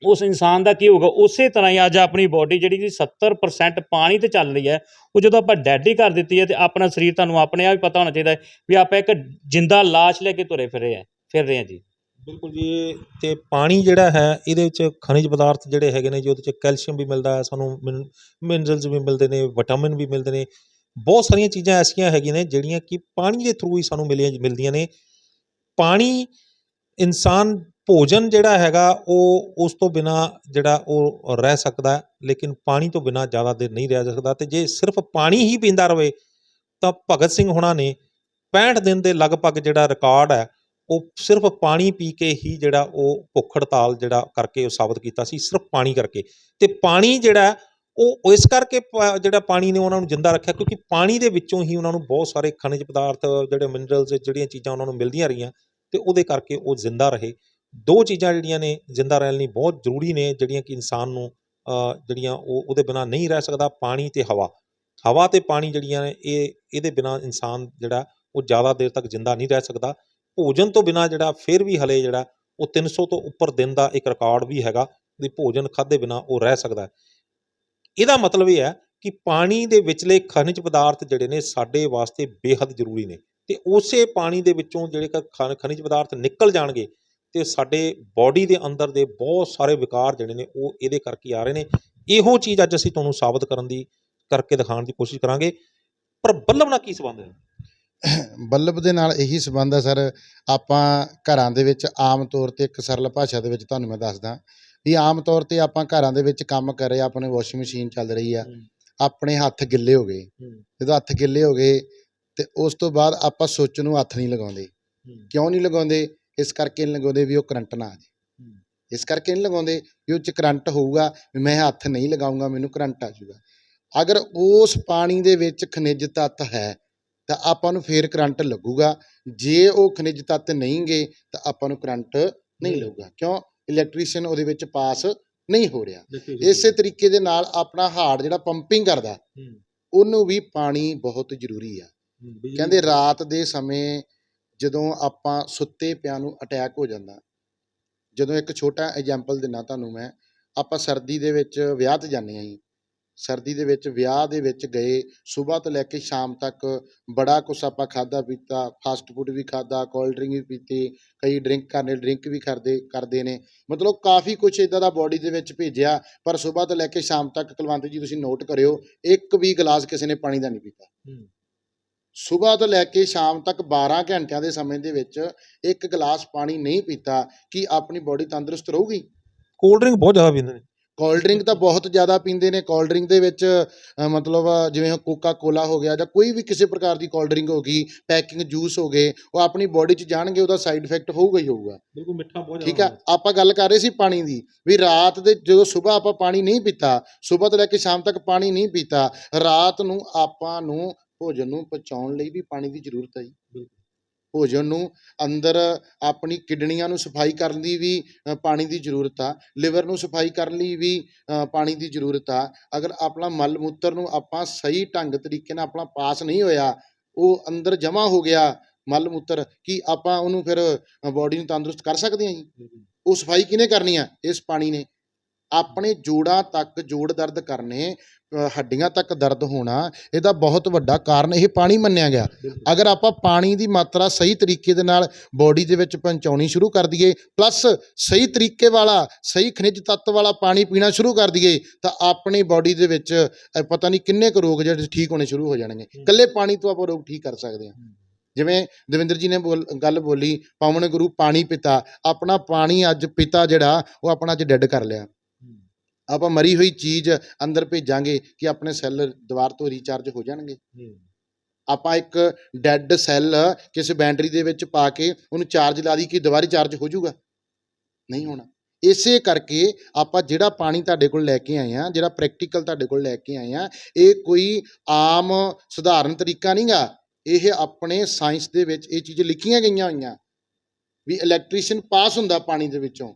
Speaker 3: ਉਸ ਇਨਸਾਨ ਦਾ ਕੀ ਹੋਊਗਾ? ਉਸੇ ਤਰ੍ਹਾਂ ਹੀ ਅੱਜ ਆਪਣੀ ਬਾਡੀ ਜਿਹੜੀ ਕਿ 70% ਪਾਣੀ ਤੇ ਚੱਲ ਰਹੀ ਹੈ, ਉਹ ਜਦੋਂ ਆਪਾਂ ਡੈਡ ਹੀ ਕਰ ਦਿੱਤੀ ਹੈ ਤੇ ਆਪਣਾ ਸਰੀਰ ਤੁਹਾਨੂੰ ਆਪਣੇ ਆਪ ਹੀ ਪਤਾ ਹੋਣਾ ਚਾਹੀਦਾ ਹੈ ਵੀ ਆਪਾਂ ਇੱਕ ਜਿੰਦਾ ਲਾਸ਼ ਲੈ ਕੇ ਤੁਰੇ ਫਿਰ ਰਹੇ ਹਾਂ, ਫਿਰ ਰਹੇ ਹਾਂ ਜੀ।
Speaker 1: ਬਿਲਕੁਲ ਜੀ ਇਹ ਤੇ ਪਾਣੀ ਜਿਹੜਾ ਹੈ, ਇਹਦੇ ਵਿੱਚ ਖਣਿਜ ਪਦਾਰਥ ਜਿਹੜੇ ਹੈਗੇ ਨੇ ਜੀ, ਉਹਦੇ ਵਿੱਚ ਕੈਲਸ਼ੀਅਮ ਵੀ ਮਿਲਦਾ ਹੈ, ਸਾਨੂੰ ਮਿਨਰਲਸ ਵੀ ਮਿਲਦੇ ਨੇ ਵਿਟਾਮਿਨ ਵੀ ਮਿਲਦੇ ਨੇ। ਬਹੁਤ ਸਾਰੀਆਂ ਚੀਜ਼ਾਂ ਐਸੀਆਂ ਹੈਗੀਆਂ ਨੇ ਜਿਹੜੀਆਂ ਕਿ ਪਾਣੀ ਦੇ ਥਰੂ ਹੀ ਸਾਨੂੰ ਮਿਲੀਆਂ, ਮਿਲਦੀਆਂ ਨੇ। ਪਾਣੀ ਇਨਸਾਨ ਭੋਜਨ ਜਿਹੜਾ ਹੈਗਾ, ਉਹ ਉਸ ਤੋਂ ਬਿਨਾ ਜਿਹੜਾ ਉਹ ਰਹਿ ਸਕਦਾ ਲੇਕਿਨ ਪਾਣੀ ਤੋਂ ਬਿਨਾ ਜ਼ਿਆਦਾ ਦੇਰ ਨਹੀਂ ਰਹਿ ਸਕਦਾ ਤੇ ਜੇ ਸਿਰਫ ਪਾਣੀ ਹੀ ਪੀਂਦਾ ਰਵੇ, ਤਾਂ ਭਗਤ ਸਿੰਘ ਹੁਣਾਂ ਨੇ 65 ਦਿਨ ਦੇ ਲਗਭਗ ਜਿਹੜਾ ਰਿਕਾਰਡ ਹੈ, ਉਹ ਸਿਰਫ ਪਾਣੀ ਪੀ ਕੇ ਹੀ ਜਿਹੜਾ ਉਹ ਭੁੱਖ ਹੜਤਾਲ ਜਿਹੜਾ ਕਰਕੇ ਉਹ ਸਾਬਤ ਕੀਤਾ ਸੀ, ਸਿਰਫ ਪਾਣੀ ਕਰਕੇ। ਤੇ ਪਾਣੀ ਜਿਹੜਾ ਉਹ ਇਸ ਕਰਕੇ ਪ- ਜਿਹੜਾ ਪਾਣੀ ਨੇ ਉਹਨਾਂ ਨੂੰ ਜਿੰਦਾ ਰੱਖਿਆ, ਕਿਉਂਕਿ ਪਾਣੀ ਦੇ ਵਿੱਚੋਂ ਹੀ ਉਹਨਾਂ ਨੂੰ ਬਹੁਤ ਸਾਰੇ ਖਣਿਜ ਪਦਾਰਥ, ਜਿਹੜੇ ਮਿਨਰਲਸ ਜਿਹੜੀਆਂ ਚੀਜ਼ਾਂ ਉਹਨਾਂ ਨੂੰ ਮਿਲਦੀਆਂ ਰਹੀਆਂ, ਤੇ ਉਹਦੇ ਕਰਕੇ ਉਹ ਜ਼ਿੰਦਾ ਰਹੇ। ਦੋ ਚੀਜ਼ਾਂ ਜਿਹੜੀਆਂ ਨੇ ਜ਼ਿੰਦਾ ਰਹਿਣ ਲਈ ਬਹੁਤ ਜ਼ਰੂਰੀ ਨੇ, ਜਿਹੜੀਆਂ ਕਿ ਇਨਸਾਨ ਨੂੰ ਜਿਹੜੀਆਂ ਉਹ, ਉਹਦੇ ਬਿਨਾ ਨਹੀਂ ਰਹਿ ਸਕਦਾ, ਪਾਣੀ ਤੇ ਹਵਾ। ਹਵਾ ਤੇ ਪਾਣੀ ਜਿਹੜੀਆਂ ਨੇ, ਇਹ, ਇਹਦੇ ਬਿਨਾ ਇਨਸਾਨ ਜਿਹੜਾ, ਉਹ ਜ਼ਿਆਦਾ ਦੇਰ ਤੱਕ ਜ਼ਿੰਦਾ ਨਹੀਂ ਰਹਿ ਸਕਦਾ। ਭੋਜਨ ਤੋਂ ਬਿਨਾ ਜਿਹੜਾ, ਫਿਰ ਵੀ ਹਲੇ ਜਿਹੜਾ, ਉਹ 300 ਤੋਂ ਉੱਪਰ ਦਿਨ ਦਾ ਇੱਕ ਰਿਕਾਰਡ ਵੀ ਹੈਗਾ, ਵੀ ਭੋਜਨ ਖਾਦੇ ਬਿਨਾ ਉਹ ਰਹਿ ਸਕਦਾ ਇਹਦਾ ਮਤਲਬ ਇਹ ਹੈ ਕਿ ਪਾਣੀ ਦੇ ਵਿਚਲੇ ਖਣਿਜ ਪਦਾਰਥ ਜਿਹੜੇ ਨੇ, ਸਾਡੇ ਵਾਸਤੇ ਬੇਹੱਦ ਜ਼ਰੂਰੀ ਨੇ। ਤੇ ਉਸੇ ਪਾਣੀ ਦੇ ਵਿੱਚੋਂ ਜਿਹੜੇ ਕ- ਖਣ- ਖਣਿਜ ਪਦਾਰਥ ਨਿਕਲ ਜਾਣਗੇ ਤੇ ਸਾਡੇ ਬਾਡੀ ਦੇ ਅੰਦਰ ਦੇ ਬਹੁਤ ਸਾਰੇ ਵਿਕਾਰ ਜਿਹੜੇ ਨੇ ਉਹ ਇਹਦੇ ਕਰਕੇ ਆ ਰਹੇ ਨੇ। ਇਹੋ ਚੀਜ਼ ਅੱਜ ਅਸੀਂ ਤੁਹਾਨੂੰ ਸਾਬਤ ਕਰਨ ਦੀ ਕਰਕੇ ਦਿਖਾਉਣ ਦੀ ਕੋਸ਼ਿਸ਼ ਕਰਾਂਗੇ। ਪਰ ਬੱਲਬ ਨਾਲ ਕੀ ਸੰਬੰਧ ਹੈ?
Speaker 2: ਬੱਲਬ ਦੇ ਨਾਲ ਇਹੀ ਸੰਬੰਧ ਹੈ ਸਰ। ਆਪਾਂ ਘਰਾਂ ਦੇ ਵਿੱਚ ਆਮ ਤੌਰ ਤੇ ਇੱਕ ਸਰਲ ਭਾਸ਼ਾ ਦੇ ਵਿੱਚ ਤੁਹਾਨੂੰ ਮੈਂ ਦੱਸਦਾ ਵੀ ਆਮ ਤੌਰ ਤੇ ਆਪਾਂ ਘਰਾਂ ਦੇ ਵਿੱਚ ਕੰਮ ਕਰ ਰਹੇ ਆਪਣੇ ਵਾਸ਼ਿੰਗ ਮਸ਼ੀਨ ਚੱਲ ਰਹੀ ਆ। ਆਪਣੇ ਹੱਥ ਗਿੱਲੇ ਹੋ ਗਏ। ਜਦੋਂ ਹੱਥ ਗਿੱਲੇ ਹੋ ਗਏ ਤੇ ਉਸ ਤੋਂ ਬਾਅਦ ਆਪਾਂ ਸੁੱਚ ਨੂੰ ਹੱਥ ਨਹੀਂ ਲਗਾਉਂਦੇ। ਕਿਉਂ ਨਹੀਂ ਲਗਾਉਂਦੇ? ਇਸ ਕਰਕੇ ਨਹੀਂ ਲਗਾਉਂਦੇ ਵੀ ਉਹ ਕਰੰਟ ਨਾ ਆ
Speaker 1: ਹੂੰ।
Speaker 2: ਇਸ ਕਰਕੇ ਨਹੀਂ ਲਗਾਉਂਦੇ ਵੀ ਉਹ ਚ ਕਰੰਟ ਹੋਊਗਾ ਵੀ ਮੈਂ ਹੱਥ ਨਹੀਂ ਲਗਾਉਂਗਾ ਮੈਨੂੰ ਕਰੰਟ ਆ ਜਾਊਗਾ। ਅਗਰ ਉਸ ਪਾਣੀ ਦੇ ਵਿੱਚ ਖਣਿਜ ਤੱਤ ਹੈ ਤਾਂ ਆਪਾਂ ਨੂੰ ਫੇਰ ਕਰੰਟ ਲੱਗੂਗਾ। ਜੇ ਉਹ ਖਣਿਜ ਤੱਤ ਨਹੀਂ ਗੇ ਤਾਂ ਆਪਾਂ ਨੂੰ ਕਰੰਟ ਨਹੀਂ
Speaker 1: ਨਹੀਂ।
Speaker 2: ਲੱਗੂਗਾ। ਕਿਉਂ? ਇਲੈਕਟ੍ਰੀਸ਼ੀਅਨ ਉਹਦੇ ਵਿੱਚ ਪਾਸ ਨਹੀਂ ਹੋ ਰਿਹਾ। ਇਸੇ ਤਰੀਕੇ ਦੇ ਨਾਲ ਆਪਣਾ ਹਾਰਟ ਜਿਹੜਾ ਪੰਪਿੰਗ ਕਰਦਾ ਉਹਨੂੰ ਵੀ ਪਾਣੀ ਬਹੁਤ ਜ਼ਰੂਰੀ ਆ। ਕਹਿੰਦੇ ਰਾਤ ਦੇ ਸਮੇਂ ਜਦੋਂ ਆਪਾਂ ਸੁੱਤੇ ਪਿਆਂ ਨੂੰ ਅਟੈਕ ਹੋ ਜਾਂਦਾ, ਜਦੋਂ ਇੱਕ ਛੋਟਾ ਐਗਜ਼ਾਮਪਲ ਦਿੰਨਾ ਤੁਹਾਨੂੰ ਮੈਂ, ਆਪਾਂ ਸਰਦੀ ਦੇ ਵਿੱਚ ਵਿਆਹ ਤੇ ਜਾਂਦੇ ਆਂ ਜੀ। ਸਰਦੀ ਦੇ ਵਿੱਚ ਵਿਆਹ ਦੇ ਵਿੱਚ ਗਏ, ਸਵੇਰ ਤੋਂ ਲੈ ਕੇ ਸ਼ਾਮ ਤੱਕ ਬੜਾ ਕੁਛ ਆਪਾਂ ਖਾਦਾ ਪੀਤਾ ਫਾਸਟ ਫੂਡ ਵੀ ਖਾਦਾ ਕੋਲਡ ਡਰਿੰਕ ਵੀ ਪੀਤੀ, ਕਈ ਡਰਿੰਕ ਕਰਨੇ ਡਰਿੰਕ ਵੀ ਕਰਦੇ ਕਰਦੇ ਨੇ। ਮਤਲਬ ਕਾਫੀ ਕੁਛ ਇਦਾਂ ਦਾ ਬਾਡੀ ਦੇ ਵਿੱਚ ਭੇਜਿਆ, ਪਰ ਸਵੇਰ ਤੋਂ ਲੈ ਕੇ ਸ਼ਾਮ ਤੱਕ ਕੁਲਵੰਤ ਜੀ ਤੁਸੀਂ ਨੋਟ ਕਰਿਓ, ਇੱਕ ਵੀ ਗਲਾਸ ਕਿਸੇ ਨੇ ਪਾਣੀ ਦਾ ਨਹੀਂ ਪੀਤਾ। ਸਵੇਰ ਤੋਂ ਲੈ ਕੇ ਸ਼ਾਮ ਤੱਕ 12 ਘੰਟਿਆਂ ਦੇ ਸਮੇਂ ਦੇ ਵਿੱਚ ਇੱਕ ਗਲਾਸ ਪਾਣੀ ਨਹੀਂ ਪੀਤਾ ਕੀ ਆਪਣੀ ਬਾਡੀ ਤੰਦਰੁਸਤ ਰਹੂਗੀ?
Speaker 1: ਕੋਲਡ ਡਰਿੰਕ ਬਹੁਤ ਜ਼ਿਆਦਾ ਪੀਂਦੇ ਨੇ।
Speaker 2: ਕੋਲਡ ਡਰਿੰਕ ਤਾਂ ਬਹੁਤ ਜ਼ਿਆਦਾ ਪੀਂਦੇ ਨੇ। ਕੋਲਡ ਡਰਿੰਕ ਦੇ ਵਿੱਚ ਅ, ਮਤਲਬ ਜਿਵੇਂ ਕੋਕਾ ਕੋਲਾ ਹੋ ਗਿਆ ਜਾਂ ਕੋਈ ਵੀ ਕਿਸੇ ਪ੍ਰਕਾਰ ਦੀ ਕੋਲਡ ਡਰਿੰਕ ਹੋ ਗਈ ਪੈਕਿੰਗ ਜੂਸ ਹੋ ਗਏ ਉਹ ਆਪਣੀ ਬਾਡੀ 'ਚ ਜਾਣਗੇ ਉਹਦਾ ਸਾਈਡ ਇਫੈਕਟ ਹੋਊਗਾ ਹੀ ਹੋਊਗਾ।
Speaker 1: ਬਿਲਕੁਲ ਮਿੱਠਾ ਬਹੁਤ
Speaker 2: ਠੀਕ ਆ? ਆਪਾਂ ਗੱਲ ਕਰ ਰਹੇ ਸੀ ਪਾਣੀ ਦੀ ਵੀ ਰਾਤ ਦੇ ਜਦੋਂ ਸਵੇਰ ਆਪਾਂ ਪਾਣੀ ਨਹੀਂ ਪੀਤਾ ਸਵੇਰ ਤੋਂ ਲੈ ਕੇ ਸ਼ਾਮ ਤੱਕ ਪਾਣੀ ਨਹੀਂ ਪੀਤਾ ਰਾਤ ਨੂੰ ਆਪਾਂ ਨੂੰ ਭੋਜਨ ਨੂੰ ਪਚਾਉਣ ਲਈ ਵੀ ਪਾਣੀ ਦੀ ਜ਼ਰੂਰਤ ਹੈ ਜੀ। ਭੋਜਨ ਨੂੰ ਅੰਦਰ ਆਪਣੀ ਕਿਡਨੀਆਂ ਨੂੰ ਸਫ਼ਾਈ ਕਰਨ ਦੀ ਵੀ ਪਾਣੀ ਦੀ ਜ਼ਰੂਰਤ ਆ। ਲਿਵਰ ਨੂੰ ਸਫ਼ਾਈ ਕਰਨ ਲਈ ਵੀ ਪਾਣੀ ਦੀ ਜ਼ਰੂਰਤ ਆ। ਅਗਰ ਆਪਣਾ ਮਲ ਮੂਤਰ ਨੂੰ ਆਪਾਂ ਸਹੀ ਢੰਗ ਤਰੀਕੇ ਨਾਲ ਆਪਣਾ ਪਾਸ ਨਹੀਂ ਹੋਇਆ ਉਹ ਅੰਦਰ ਜਮ੍ਹਾਂ ਹੋ ਗਿਆ ਮਲ ਮੂਤਰ ਕੀ ਆਪਾਂ ਉਹਨੂੰ ਫਿਰ ਬਾਡੀ ਨੂੰ ਤੰਦਰੁਸਤ ਕਰ ਸਕਦੇ ਹਾਂ ਜੀ? ਉਹ ਸਫ਼ਾਈ ਕਿਹਨੇ ਕਰਨੀ ਆ? ਇਸ ਪਾਣੀ ਨੇ। ਆਪਣੇ ਜੋੜਾਂ ਤੱਕ ਜੋੜ ਦਰਦ ਕਰਨੇ ਹੱਡੀਆਂ ਤੱਕ ਦਰਦ ਹੋਣਾ ਇਹਦਾ ਬਹੁਤ ਵੱਡਾ ਕਾਰਨ ਇਹ ਪਾਣੀ ਮੰਨਿਆ ਗਿਆ। ਅਗਰ ਆਪਾਂ ਪਾਣੀ ਦੀ ਮਾਤਰਾ ਸਹੀ ਤਰੀਕੇ ਦੇ ਨਾਲ ਬਾਡੀ ਦੇ ਵਿੱਚ ਪਹੁੰਚਾਉਣੀ ਸ਼ੁਰੂ ਕਰ ਦਈਏ ਪਲੱਸ ਸਹੀ ਤਰੀਕੇ ਵਾਲਾ ਸਹੀ ਖਣਿਜ ਤੱਤ ਵਾਲਾ ਪਾਣੀ ਪੀਣਾ ਸ਼ੁਰੂ ਕਰ ਦਈਏ ਤਾਂ ਆਪਣੀ ਬਾਡੀ ਦੇ ਵਿੱਚ ਪਤਾ ਨਹੀਂ ਕਿੰਨੇ ਕੁ ਰੋਗ ਜਿਹੜੇ ਠੀਕ ਹੋਣੇ ਸ਼ੁਰੂ ਹੋ ਜਾਣਗੇ। ਇਕੱਲੇ ਪਾਣੀ ਤੋਂ ਆਪਾਂ ਰੋਗ ਠੀਕ ਕਰ ਸਕਦੇ ਹਾਂ। ਜਿਵੇਂ ਦਵਿੰਦਰ ਜੀ ਨੇ ਬੋਲ ਗੱਲ ਬੋਲੀ ਪਾਵਨ ਗੁਰੂ ਪਾਣੀ ਪਿਤਾ ਆਪਣਾ ਪਾਣੀ ਅੱਜ ਪਿਤਾ ਜਿਹੜਾ ਉਹ ਆਪਣਾ ਅੱਜ ਡੈੱਡ ਕਰ ਲਿਆ। ਆਪਾਂ ਮਰੀ ਹੋਈ ਚੀਜ਼ ਅੰਦਰ ਭੇਜਾਂਗੇ ਕਿ ਆਪਣੇ ਸੈੱਲ ਦੁਬਾਰ ਤੋਂ ਰੀਚਾਰਜ ਹੋ ਜਾਣਗੇ। ਆਪਾਂ ਇੱਕ ਡੈੱਡ ਸੈੱਲ ਕਿਸੇ ਬੈਟਰੀ ਦੇ ਵਿੱਚ ਪਾ ਕੇ ਉਹਨੂੰ ਚਾਰਜ ਲਾ ਦੀ ਕਿ ਦੁਬਾਰਾ ਚਾਰਜ ਹੋ ਜਾਊਗਾ। ਨਹੀਂ ਹੋਣਾ। ਇਸੇ ਕਰਕੇ ਆਪਾਂ ਜਿਹੜਾ ਪਾਣੀ ਤੁਹਾਡੇ ਕੋਲ ਲੈ ਕੇ ਆਏ ਆ ਜਿਹੜਾ ਪ੍ਰੈਕਟੀਕਲ ਤੁਹਾਡੇ ਕੋਲ ਲੈ ਕੇ ਆਏ ਆ ਇਹ ਕੋਈ ਆਮ ਸਧਾਰਨ ਤਰੀਕਾ ਨਹੀਂਗਾ। ਇਹ ਆਪਣੇ ਸਾਇੰਸ ਦੇ ਵਿੱਚ ਇਹ ਚੀਜ਼ਾਂ ਲਿਖੀਆਂ ਗਈਆਂ ਹੋਈਆਂ। ਵੀ ਇਲੈਕਟ੍ਰੀਸ਼ੀਅਨ ਪਾਸ ਹੁੰਦਾ ਪਾਣੀ ਦੇ ਵਿੱਚੋਂ।